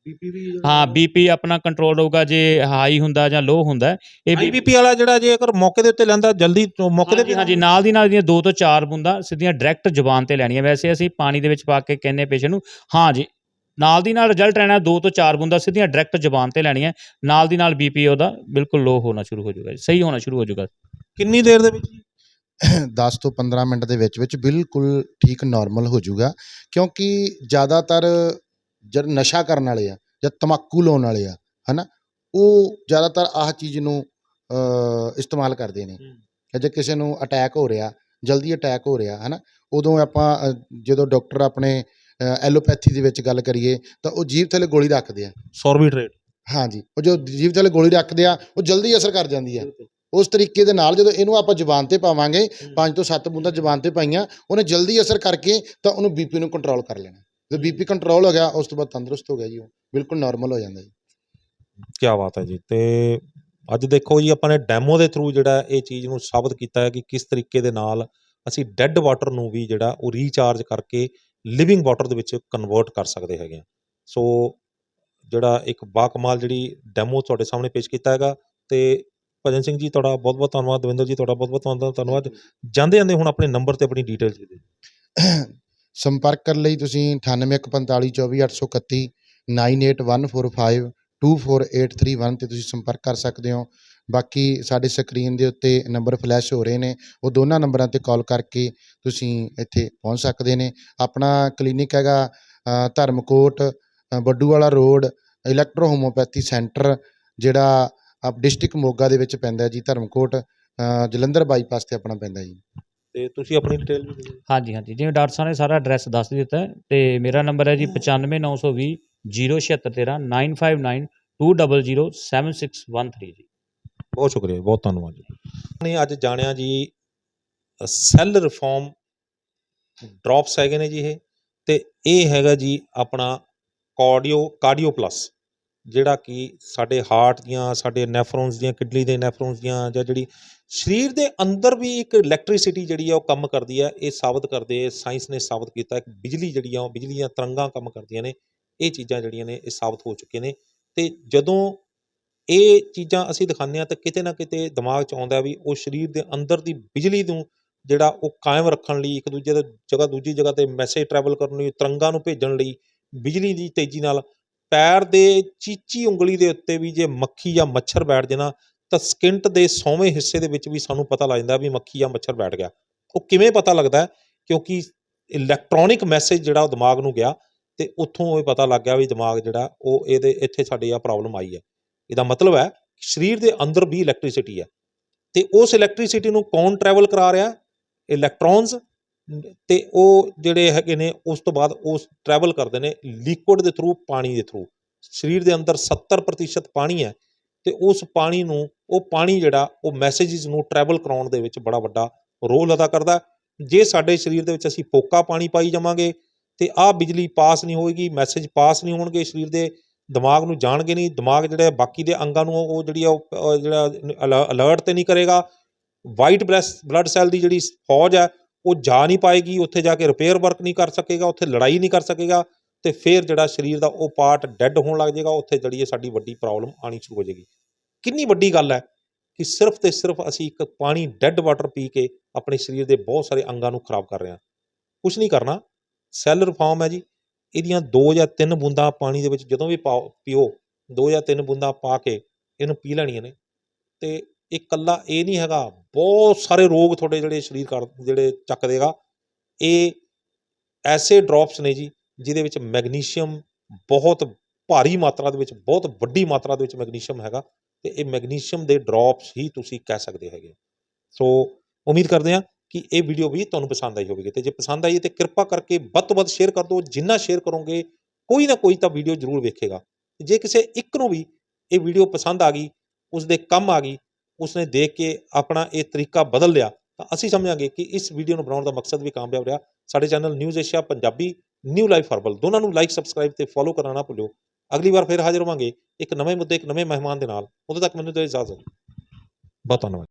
Speaker 1: ਬੀਪੀ ਵੀ
Speaker 3: ਹਾਂ ਬੀਪੀ ਆਪਣਾ ਕੰਟਰੋਲ ਹੋਊਗਾ ਜੇ ਹਾਈ ਹੁੰਦਾ ਜਾਂ ਲੋ ਹੁੰਦਾ। ਇਹ
Speaker 1: ਬੀਪੀ ਵਾਲਾ ਜਿਹੜਾ ਜੇ ਅਗਰ ਮੌਕੇ ਦੇ ਉੱਤੇ ਲੈਂਦਾ ਜਲਦੀ ਮੌਕੇ ਦੇ
Speaker 3: ਹਾਂਜੀ ਨਾਲ ਦੀ ਨਾਲ ਦੀਆਂ ਦੋ ਤੋਂ ਚਾਰ ਬੂੰਦਾਂ ਸਿੱਧੀਆਂ ਡਾਇਰੈਕਟ ਜ਼ੁਬਾਨ ਤੇ ਲੈਣੀਆਂ। ਵੈਸੇ ਅਸੀਂ ਪਾਣੀ ਦੇ ਵਿੱਚ ਪਾ ਕੇ ਕਹਿੰਨੇ ਪੇਸ਼ੈਂਟ ਨੂੰ ਹਾਂ ਜੀ ਨਾਲ ਦੀ ਨਾਲ ਰਿਜ਼ਲਟ ਰਹਿਣਾ ਦੋ ਤੋਂ ਚਾਰ ਬੂੰਦਾਂ ਸਿੱਧੀਆਂ ਡਾਇਰੈਕਟ ਜ਼ੁਬਾਨ ਤੇ ਲੈਣੀਆਂ ਨਾਲ ਦੀ ਨਾਲ ਬੀਪੀ ਉਹਦਾ ਬਿਲਕੁਲ ਲੋ ਹੋਣਾ ਸ਼ੁਰੂ ਹੋ ਜਾਊਗਾ ਸਹੀ ਹੋਣਾ ਸ਼ੁਰੂ ਹੋ ਜਾਊਗਾ।
Speaker 1: ਕਿੰਨੀ ਦੇਰ ਦੇ ਵਿੱਚ
Speaker 2: 10 ਤੋਂ 15 ਮਿੰਟ ਦੇ ਵਿੱਚ ਵਿੱਚ ਬਿਲਕੁਲ ਠੀਕ ਨਾਰਮਲ ਹੋ ਜਾਊਗਾ ਕਿਉਂਕਿ ਜ਼ਿਆਦਾਤਰ ਜਦ ਨਸ਼ਾ ਕਰਨ ਵਾਲੇ ਆ ਜਾਂ ਤਮਾਕੂ ਲਾਉਣ ਵਾਲੇ ਆ ਹਨਾ ਉਹ ਜ਼ਿਆਦਾਤਰ ਆਹ ਚੀਜ਼ ਨੂੰ ਇਸਤੇਮਾਲ ਕਰਦੇ ਨੇ। ਜੇ ਕਿਸੇ ਨੂੰ ਅਟੈਕ ਹੋ ਰਿਹਾ ਜਲਦੀ ਅਟੈਕ ਹੋ ਰਿਹਾ ਹਨਾ ਉਦੋਂ ਆਪਾਂ ਜਦੋਂ ਡਾਕਟਰ ਆਪਣੇ ਐਲੋਪੈਥੀ ਦੇ ਵਿੱਚ ਗੱਲ ਕਰੀਏ ਤਾਂ ਉਹ ਜੀਭ ਥੱਲੇ ਗੋਲੀ ਰੱਖਦੇ ਆ।
Speaker 1: ਸੋਰਬਿਟਰੇਟ
Speaker 2: ਹਾਂਜੀ ਉਹ ਜੋ ਜੀਭ ਥੱਲੇ ਗੋਲੀ ਰੱਖਦੇ ਆ ਉਹ ਜਲਦੀ ਅਸਰ ਕਰ ਜਾਂਦੀ ਆ। ਉਸ ਤਰੀਕੇ ਦੇ ਨਾਲ ਜਦੋਂ ਇਹਨੂੰ ਆਪਾਂ ਜ਼ੁਬਾਨ ਤੇ ਪਾਵਾਂਗੇ ਪੰਜ ਤੋਂ ਸੱਤ ਬੂੰਦਾਂ ਜ਼ੁਬਾਨ ਤੇ ਪਾਈਆਂ ਉਹਨੇ ਜਲਦੀ ਅਸਰ ਕਰਕੇ ਤਾਂ ਉਹਨੂੰ ਬੀਪੀ ਨੂੰ ਕੰਟਰੋਲ ਕਰ ਲੈਣਾ। ਜਦੋਂ ਬੀਪੀ ਕੰਟਰੋਲ ਹੋ ਗਿਆ ਉਸ ਤੋਂ ਬਾਅਦ ਤੰਦਰੁਸਤ ਹੋ ਗਿਆ ਜੀ ਉਹ। ਬਿਲਕੁਲ ਨਾਰਮਲ ਹੋ ਜਾਂਦਾ ਜੀ।
Speaker 1: ਕੀ ਬਾਤ ਹੈ ਜੀ। ਤੇ ਅੱਜ ਦੇਖੋ ਜੀ ਆਪਾਂ ਨੇ ਡੈਮੋ ਦੇ ਥਰੂ ਜਿਹੜਾ ਇਹ ਚੀਜ਼ ਨੂੰ ਸਾਬਤ ਕੀਤਾ ਹੈ ਕਿ ਕਿਸ ਤਰੀਕੇ ਦੇ ਨਾਲ ਅਸੀਂ ਡੈੱਡ ਵਾਟਰ ਨੂੰ ਵੀ ਜਿਹੜਾ ਉਹ ਰੀਚਾਰਜ ਕਰਕੇ ਲਿਵਿੰਗ ਵਾਟਰ ਦੇ ਵਿੱਚ ਕਨਵਰਟ ਕਰ ਸਕਦੇ ਹੈਗੇ ਆ। ਸੋ ਜਿਹੜਾ ਇੱਕ ਬਾਕਮਾਲ ਜਿਹੜੀ ਡੈਮੋ ਤੁਹਾਡੇ ਸਾਹਮਣੇ ਪੇਸ਼ ਕੀਤਾ ਹੈਗਾ ਤੇ ਭਜਨ ਸਿੰਘ ਜੀ ਤੁਹਾਡਾ ਬਹੁਤ ਬਹੁਤ ਧੰਨਵਾਦ ਦਵਿੰਦਰ ਜੀ ਤੁਹਾਡਾ ਬਹੁਤ ਬਹੁਤ ਧੰਨਵਾਦ ਧੰਨਵਾਦ ਜਾਂਦੇ ਜਾਂਦੇ ਹੁਣ ਆਪਣੇ ਨੰਬਰ ਤੇ ਆਪਣੀ ਡਿਟੇਲਸ ਵੀ ਦਿਓ
Speaker 2: ਸੰਪਰਕ ਕਰਨ ਲਈ ਤੁਸੀਂ 9845244831 9814524831 ਤੇ ਤੁਸੀਂ ਸੰਪਰਕ ਕਰ ਸਕਦੇ ਹੋ ਬਾਕੀ ਸਾਡੇ ਸਕਰੀਨ ਦੇ ਉੱਤੇ ਨੰਬਰ ਫਲੈਸ਼ ਹੋ ਰਹੇ ਨੇ ਉਹ ਦੋਨਾਂ ਨੰਬਰਾਂ ਤੇ ਕਾਲ ਕਰਕੇ ਤੁਸੀਂ ਇੱਥੇ ਪਹੁੰਚ ਸਕਦੇ ਨੇ ਆਪਣਾ ਕਲੀਨਿਕ ਹੈਗਾ ਧਰਮਕੋਟ ਅ, Badduwala road electro homeopathy centre ਜਿਹੜਾ ਆਪ ਡਿਸਟ੍ਰਿਕਟ ਮੋਗਾ ਦੇ ਵਿੱਚ ਪੈਂਦਾ ਜੀ ਧਰਮਕੋਟ ਜਲੰਧਰ ਬਾਈਪਾਸ ਤੇ ਆਪਣਾ ਪੈਂਦਾ ਜੀ
Speaker 1: ਤੇ ਤੁਸੀਂ ਆਪਣੀ ਡਿਟੇਲ ਵੀ ਦਿਓ
Speaker 3: ਹਾਂਜੀ ਹਾਂਜੀ ਜਿਵੇਂ ਡਾਕਟਰ ਸਾਹਿਬ ਨੇ ਸਾਰਾ ਐਡਰੈਸ ਦੱਸ ਦਿੱਤਾ ਹੈ ਤੇ ਮੇਰਾ ਨੰਬਰ ਹੈ ਜੀ 95920 0713 959 200 7613 ਜੀ
Speaker 1: ਬਹੁਤ ਸ਼ੁਕਰੀਆ ਬਹੁਤ ਧੰਨਵਾਦ ਜੀ ਨੇ ਅੱਜ ਜਾਣਿਆ ਜੀ ਸੈੱਲ ਰਿਫਾਰਮ ਡ੍ਰੌਪਸ ਹੈਗੇ ਨੇ ਜੀ ਇਹ ਤੇ ਇਹ ਹੈਗਾ ਜੀ ਆਪਣਾ ਕਾਰਡੀਓ ਕਾਰਡੀਓ ਪਲੱਸ ਜਿਹੜਾ ਕਿ ਸਾਡੇ ਹਾਰਟ ਦੀਆਂ, ਸਾਡੇ ਨੈਫਰੋਨਸ ਦੀਆਂ ਕਿਡਨੀ ਦੇ ਨੈਫਰੋਨਸ ਦੀਆਂ ਜਾਂ ਜਿਹੜੀ ਸਰੀਰ ਦੇ ਅੰਦਰ ਵੀ ਇੱਕ ਇਲੈਕਟ੍ਰਿਸਿਟੀ ਜਿਹੜੀ ਆ ਉਹ ਕੰਮ ਕਰਦੀ ਹੈ ਇਹ ਸਾਬਤ ਕਰਦੇ ਸਾਇੰਸ ਨੇ ਸਾਬਤ ਕੀਤਾ ਕਿ ਬਿਜਲੀ ਜਿਹੜੀ ਆ ਉਹ ਬਿਜਲੀ ਦੀਆਂ ਤਰੰਗਾਂ ਕੰਮ ਕਰਦੀਆਂ ਨੇ, ਇਹ ਚੀਜ਼ਾਂ ਜਿਹੜੀਆਂ ਨੇ ਇਹ ਸਾਬਤ ਹੋ ਚੁੱਕੀਆਂ ਨੇ ਤੇ ਜਦੋਂ ਇਹ ਚੀਜ਼ਾਂ ਅਸੀਂ ਦਿਖਾਉਂਦੇ ਹਾਂ ਤਾਂ ਕਿਤੇ ਨਾ ਕਿਤੇ ਦਿਮਾਗ 'ਚ ਆਉਂਦਾ ਵੀ ਉਹ ਸਰੀਰ ਦੇ ਅੰਦਰ ਦੀ ਬਿਜਲੀ ਨੂੰ ਜਿਹੜਾ ਉਹ ਕਾਇਮ ਰੱਖਣ ਲਈ, ਇੱਕ ਦੂਜੇ ਦੇ, ਜਗ੍ਹਾ ਦੂਜੀ ਜਗ੍ਹਾ ਤੇ ਮੈਸੇਜ ਟਰੈਵਲ ਕਰਨ ਲਈ, ਤਰੰਗਾਂ ਨੂੰ ਭੇਜਣ ਲਈ, ਬਿਜਲੀ ਦੀ ਤੇਜ਼ੀ ਨਾਲ ਪੈਰ ਦੇ ਚੀਚੀ ਉਂਗਲੀ ਦੇ ਉੱਤੇ ਵੀ ਜੇ ਮੱਖੀ ਜਾਂ ਮੱਛਰ ਬੈਠ ਜਾਣਾ ਤਾਂ ਸਕਿੰਟ ਦੇ ਸੌਵੇਂ ਹਿੱਸੇ ਦੇ ਵਿੱਚ ਵੀ ਸਾਨੂੰ ਪਤਾ ਲੱਗ ਜਾਂਦਾ ਵੀ ਮੱਖੀ ਜਾਂ ਮੱਛਰ ਬੈਠ ਗਿਆ। ਉਹ ਕਿਵੇਂ ਪਤਾ ਲੱਗਦਾ ਕਿਉਂਕਿ ਇਲੈਕਟ੍ਰੋਨਿਕ ਮੈਸੇਜ ਜਿਹੜਾ ਉਹ ਦਿਮਾਗ ਨੂੰ ਗਿਆ ਤੇ ਉੱਥੋਂ ਇਹ ਪਤਾ ਲੱਗ ਗਿਆ ਵੀ ਦਿਮਾਗ ਜਿਹੜਾ ਉਹ ਇਹਦੇ, ਇੱਥੇ ਸਾਡੇ ਆ ਪ੍ਰੋਬਲਮ ਆਈ ਹੈ। ਇਹਦਾ ਮਤਲਬ ਹੈ ਸਰੀਰ ਦੇ ਅੰਦਰ ਵੀ ਇਲੈਕਟ੍ਰਿਸਿਟੀ ਹੈ। ਤੇ ਉਸ ਇਲੈਕਟ੍ਰਿਸਿਟੀ ਨੂੰ ਕੌਣ ਟਰੈਵਲ ਕਰਾ ਰਿਹਾ? ਇਲੈਕਟ੍ਰੋਨਸ ਤੇ ਉਹ ਜਿਹੜੇ ਹੈਗੇ ਨੇ, ਉਸ ਤੋਂ ਬਾਅਦ ਉਹ ਟਰੈਵਲ ਕਰਦੇ ਨੇ ਲਿਕੁਇਡ ਦੇ ਥਰੂ ਪਾਣੀ ਦੇ ਥਰੂ ਸਰੀਰ ਦੇ ਅੰਦਰ 70% ਪਾਣੀ ਹੈ ਤੇ ਉਸ ਪਾਣੀ ਨੂੰ, ਉਹ ਪਾਣੀ ਜਿਹੜਾ, ਉਹ ਮੈਸੇजेस ਨੂੰ ਟਰੈਵਲ ਕਰਾਉਣ ਦੇ ਵਿੱਚ ਬੜਾ ਵੱਡਾ ਰੋਲ ਅਦਾ ਕਰਦਾ ਜੇ ਸਾਡੇ ਸਰੀਰ ਦੇ ਵਿੱਚ ਅਸੀਂ ਫੋਕਾ ਪਾਣੀ ਪਾਈ ਜਾਵਾਂਗੇ ਤੇ ਆਹ ਬਿਜਲੀ ਪਾਸ ਨਹੀਂ ਹੋਏਗੀ ਮੈਸੇਜ ਪਾਸ ਨਹੀਂ ਹੋਣਗੇ ਸਰੀਰ ਦੇ, ਦਿਮਾਗ ਨੂੰ ਜਾਣਗੇ ਨਹੀਂ, ਦਿਮਾਗ ਜਿਹੜੇ ਬਾਕੀ ਦੇ ਅੰਗਾਂ ਨੂੰ, ਉਹ ਜਿਹੜੀ ਆ, ਉਹ ਉਹ ਜਿਹੜਾ ਅਲਰਟ ਤੇ ਨਹੀਂ ਕਰੇਗਾ। ਵਾਈਟ ਬਲੱਡ ਸੈੱਲ ਦੀ ਜਿਹੜੀ ਫੌਜ ਹੈ ਉਹ ਜਾ ਨਹੀਂ ਪਾਏਗੀ, ਉੱਥੇ ਜਾ ਕੇ ਰਿਪੇਅਰ ਵਰਕ ਨਹੀਂ ਕਰ ਸਕੇਗਾ, ਉੱਥੇ ਲੜਾਈ ਨਹੀਂ ਕਰ ਸਕੇਗਾ ਤੇ ਫਿਰ ਜਿਹੜਾ ਸਰੀਰ ਦਾ ਉਹ ਪਾਰਟ ਡੈੱਡ ਹੋਣ ਲੱਗ ਜਾਏਗਾ, ਉੱਥੇ ਜਿਹੜੀ ਇਹ ਸਾਡੀ ਵੱਡੀ ਪ੍ਰੋਬਲਮ ਆਣੀ ਸ਼ੁਰੂ ਹੋ ਜਾਏਗੀ। ਕਿੰਨੀ ਵੱਡੀ ਗੱਲ ਹੈ ਕਿ ਸਿਰਫ ਤੇ ਸਿਰਫ ਅਸੀਂ ਇੱਕ ਪਾਣੀ ਡੈੱਡ ਵਾਟਰ ਪੀ ਕੇ ਆਪਣੇ ਸਰੀਰ ਦੇ ਬਹੁਤ ਸਾਰੇ ਅੰਗਾਂ ਨੂੰ ਖਰਾਬ ਕਰ ਰਹੇ ਹਾਂ। ਕੁਝ ਨਹੀਂ ਕਰਨਾ ਸੈੱਲ ਰਿਫਾਰਮ ਹੈ ਜੀ, ਇਹਦੀਆਂ ਦੋ ਜਾਂ ਤਿੰਨ ਬੂੰਦਾਂ ਪਾਣੀ ਦੇ ਵਿੱਚ ਜਦੋਂ ਵੀ ਪਾਓ, ਪੀਓ, ਦੋ ਜਾਂ ਤਿੰਨ ਬੂੰਦਾਂ ਪਾ ਕੇ ਇਹਨੂੰ ਪੀ ਲੈਣੀਆਂ ਨੇ ਤੇ ਇਹ ਇਕੱਲਾ ਇਹ ਨਹੀਂ ਹੈਗਾ, ਬਹੁਤ ਸਾਰੇ ਰੋਗ ਤੁਹਾਡੇ ਜਿਹੜੇ ਸਰੀਰ ਕਰ, ਜਿਹੜੇ ਚੱਕ ਦੇਗਾ। ਇਹ ਐਸੇ ਡ੍ਰੌਪਸ ਨੇ ਜੀ, ਜਿਹਦੇ ਵਿੱਚ ਮੈਗਨੀਸ਼ੀਅਮ ਬਹੁਤ ਭਾਰੀ ਮਾਤਰਾ ਦੇ ਵਿੱਚ, ਬਹੁਤ ਵੱਡੀ ਮਾਤਰਾ ਦੇ ਵਿੱਚ ਮੈਗਨੀਸ਼ੀਅਮ ਹੈਗਾ ਤੇ ਇਹ ਮੈਗਨੀਸ਼ੀਅਮ ਦੇ ਡ੍ਰੌਪਸ ਹੀ ਤੁਸੀਂ ਕਹਿ ਸਕਦੇ ਹੈਗੇ। ਸੋ ਉਮੀਦ ਕਰਦੇ ਹਾਂ ਕਿ ਇਹ ਵੀਡੀਓ ਵੀ ਤੁਹਾਨੂੰ ਪਸੰਦ ਆਈ ਹੋਵੇਗੀ ਤੇ ਜੇ ਪਸੰਦ ਆਈ ਹੈ ਤੇ ਕਿਰਪਾ ਕਰਕੇ ਵੱਧ ਤੋਂ ਵੱਧ ਸ਼ੇਅਰ ਕਰ ਦਿਓ। ਜਿੰਨਾ ਸ਼ੇਅਰ ਕਰੋਗੇ, ਕੋਈ ਨਾ ਕੋਈ ਤਾਂ ਵੀਡੀਓ ਜ਼ਰੂਰ ਵੇਖੇਗਾ। ਜੇ ਕਿਸੇ ਇੱਕ ਨੂੰ ਵੀ ਇਹ ਵੀਡੀਓ ਪਸੰਦ ਆ ਗਈ ਉਸ ਦੇ ਕੰਮ ਆ ਗਈ ਉਸਨੇ ਦੇਖ ਕੇ ਆਪਣਾ ਇਹ ਤਰੀਕਾ ਬਦਲ ਲਿਆ, ਤਾਂ ਅਸੀਂ ਸਮਝਾਂਗੇ ਕਿ ਇਸ ਵੀਡੀਓ ਨੂੰ ਬਣਾਉਣ ਦਾ ਮਕਸਦ ਵੀ ਕਾਮਯਾਬ ਰਿਹਾ। ਸਾਡੇ channel news Asia Punjabi new life herbal ਦੋਨਾਂ ਨੂੰ ਲਾਈਕ ਸਬਸਕ੍ਰਾਈਬ ਤੇ ਫੋਲੋ ਕਰਨਾ ਨਾ ਭੁੱਲਿਓ। ਅਗਲੀ ਵਾਰ ਫਿਰ ਹਾਜ਼ਰ ਹੋਵਾਂਗੇ ਇੱਕ ਨਵੇਂ ਮੁੱਦੇ, ਇੱਕ ਨਵੇਂ ਮਹਿਮਾਨ ਦੇ ਨਾਲ। ਉਦੋਂ ਤੱਕ ਮੈਨੂੰ ਦਿਓ ਇਜਾਜ਼ਤ। ਬਹੁਤ ਧੰਨਵਾਦ।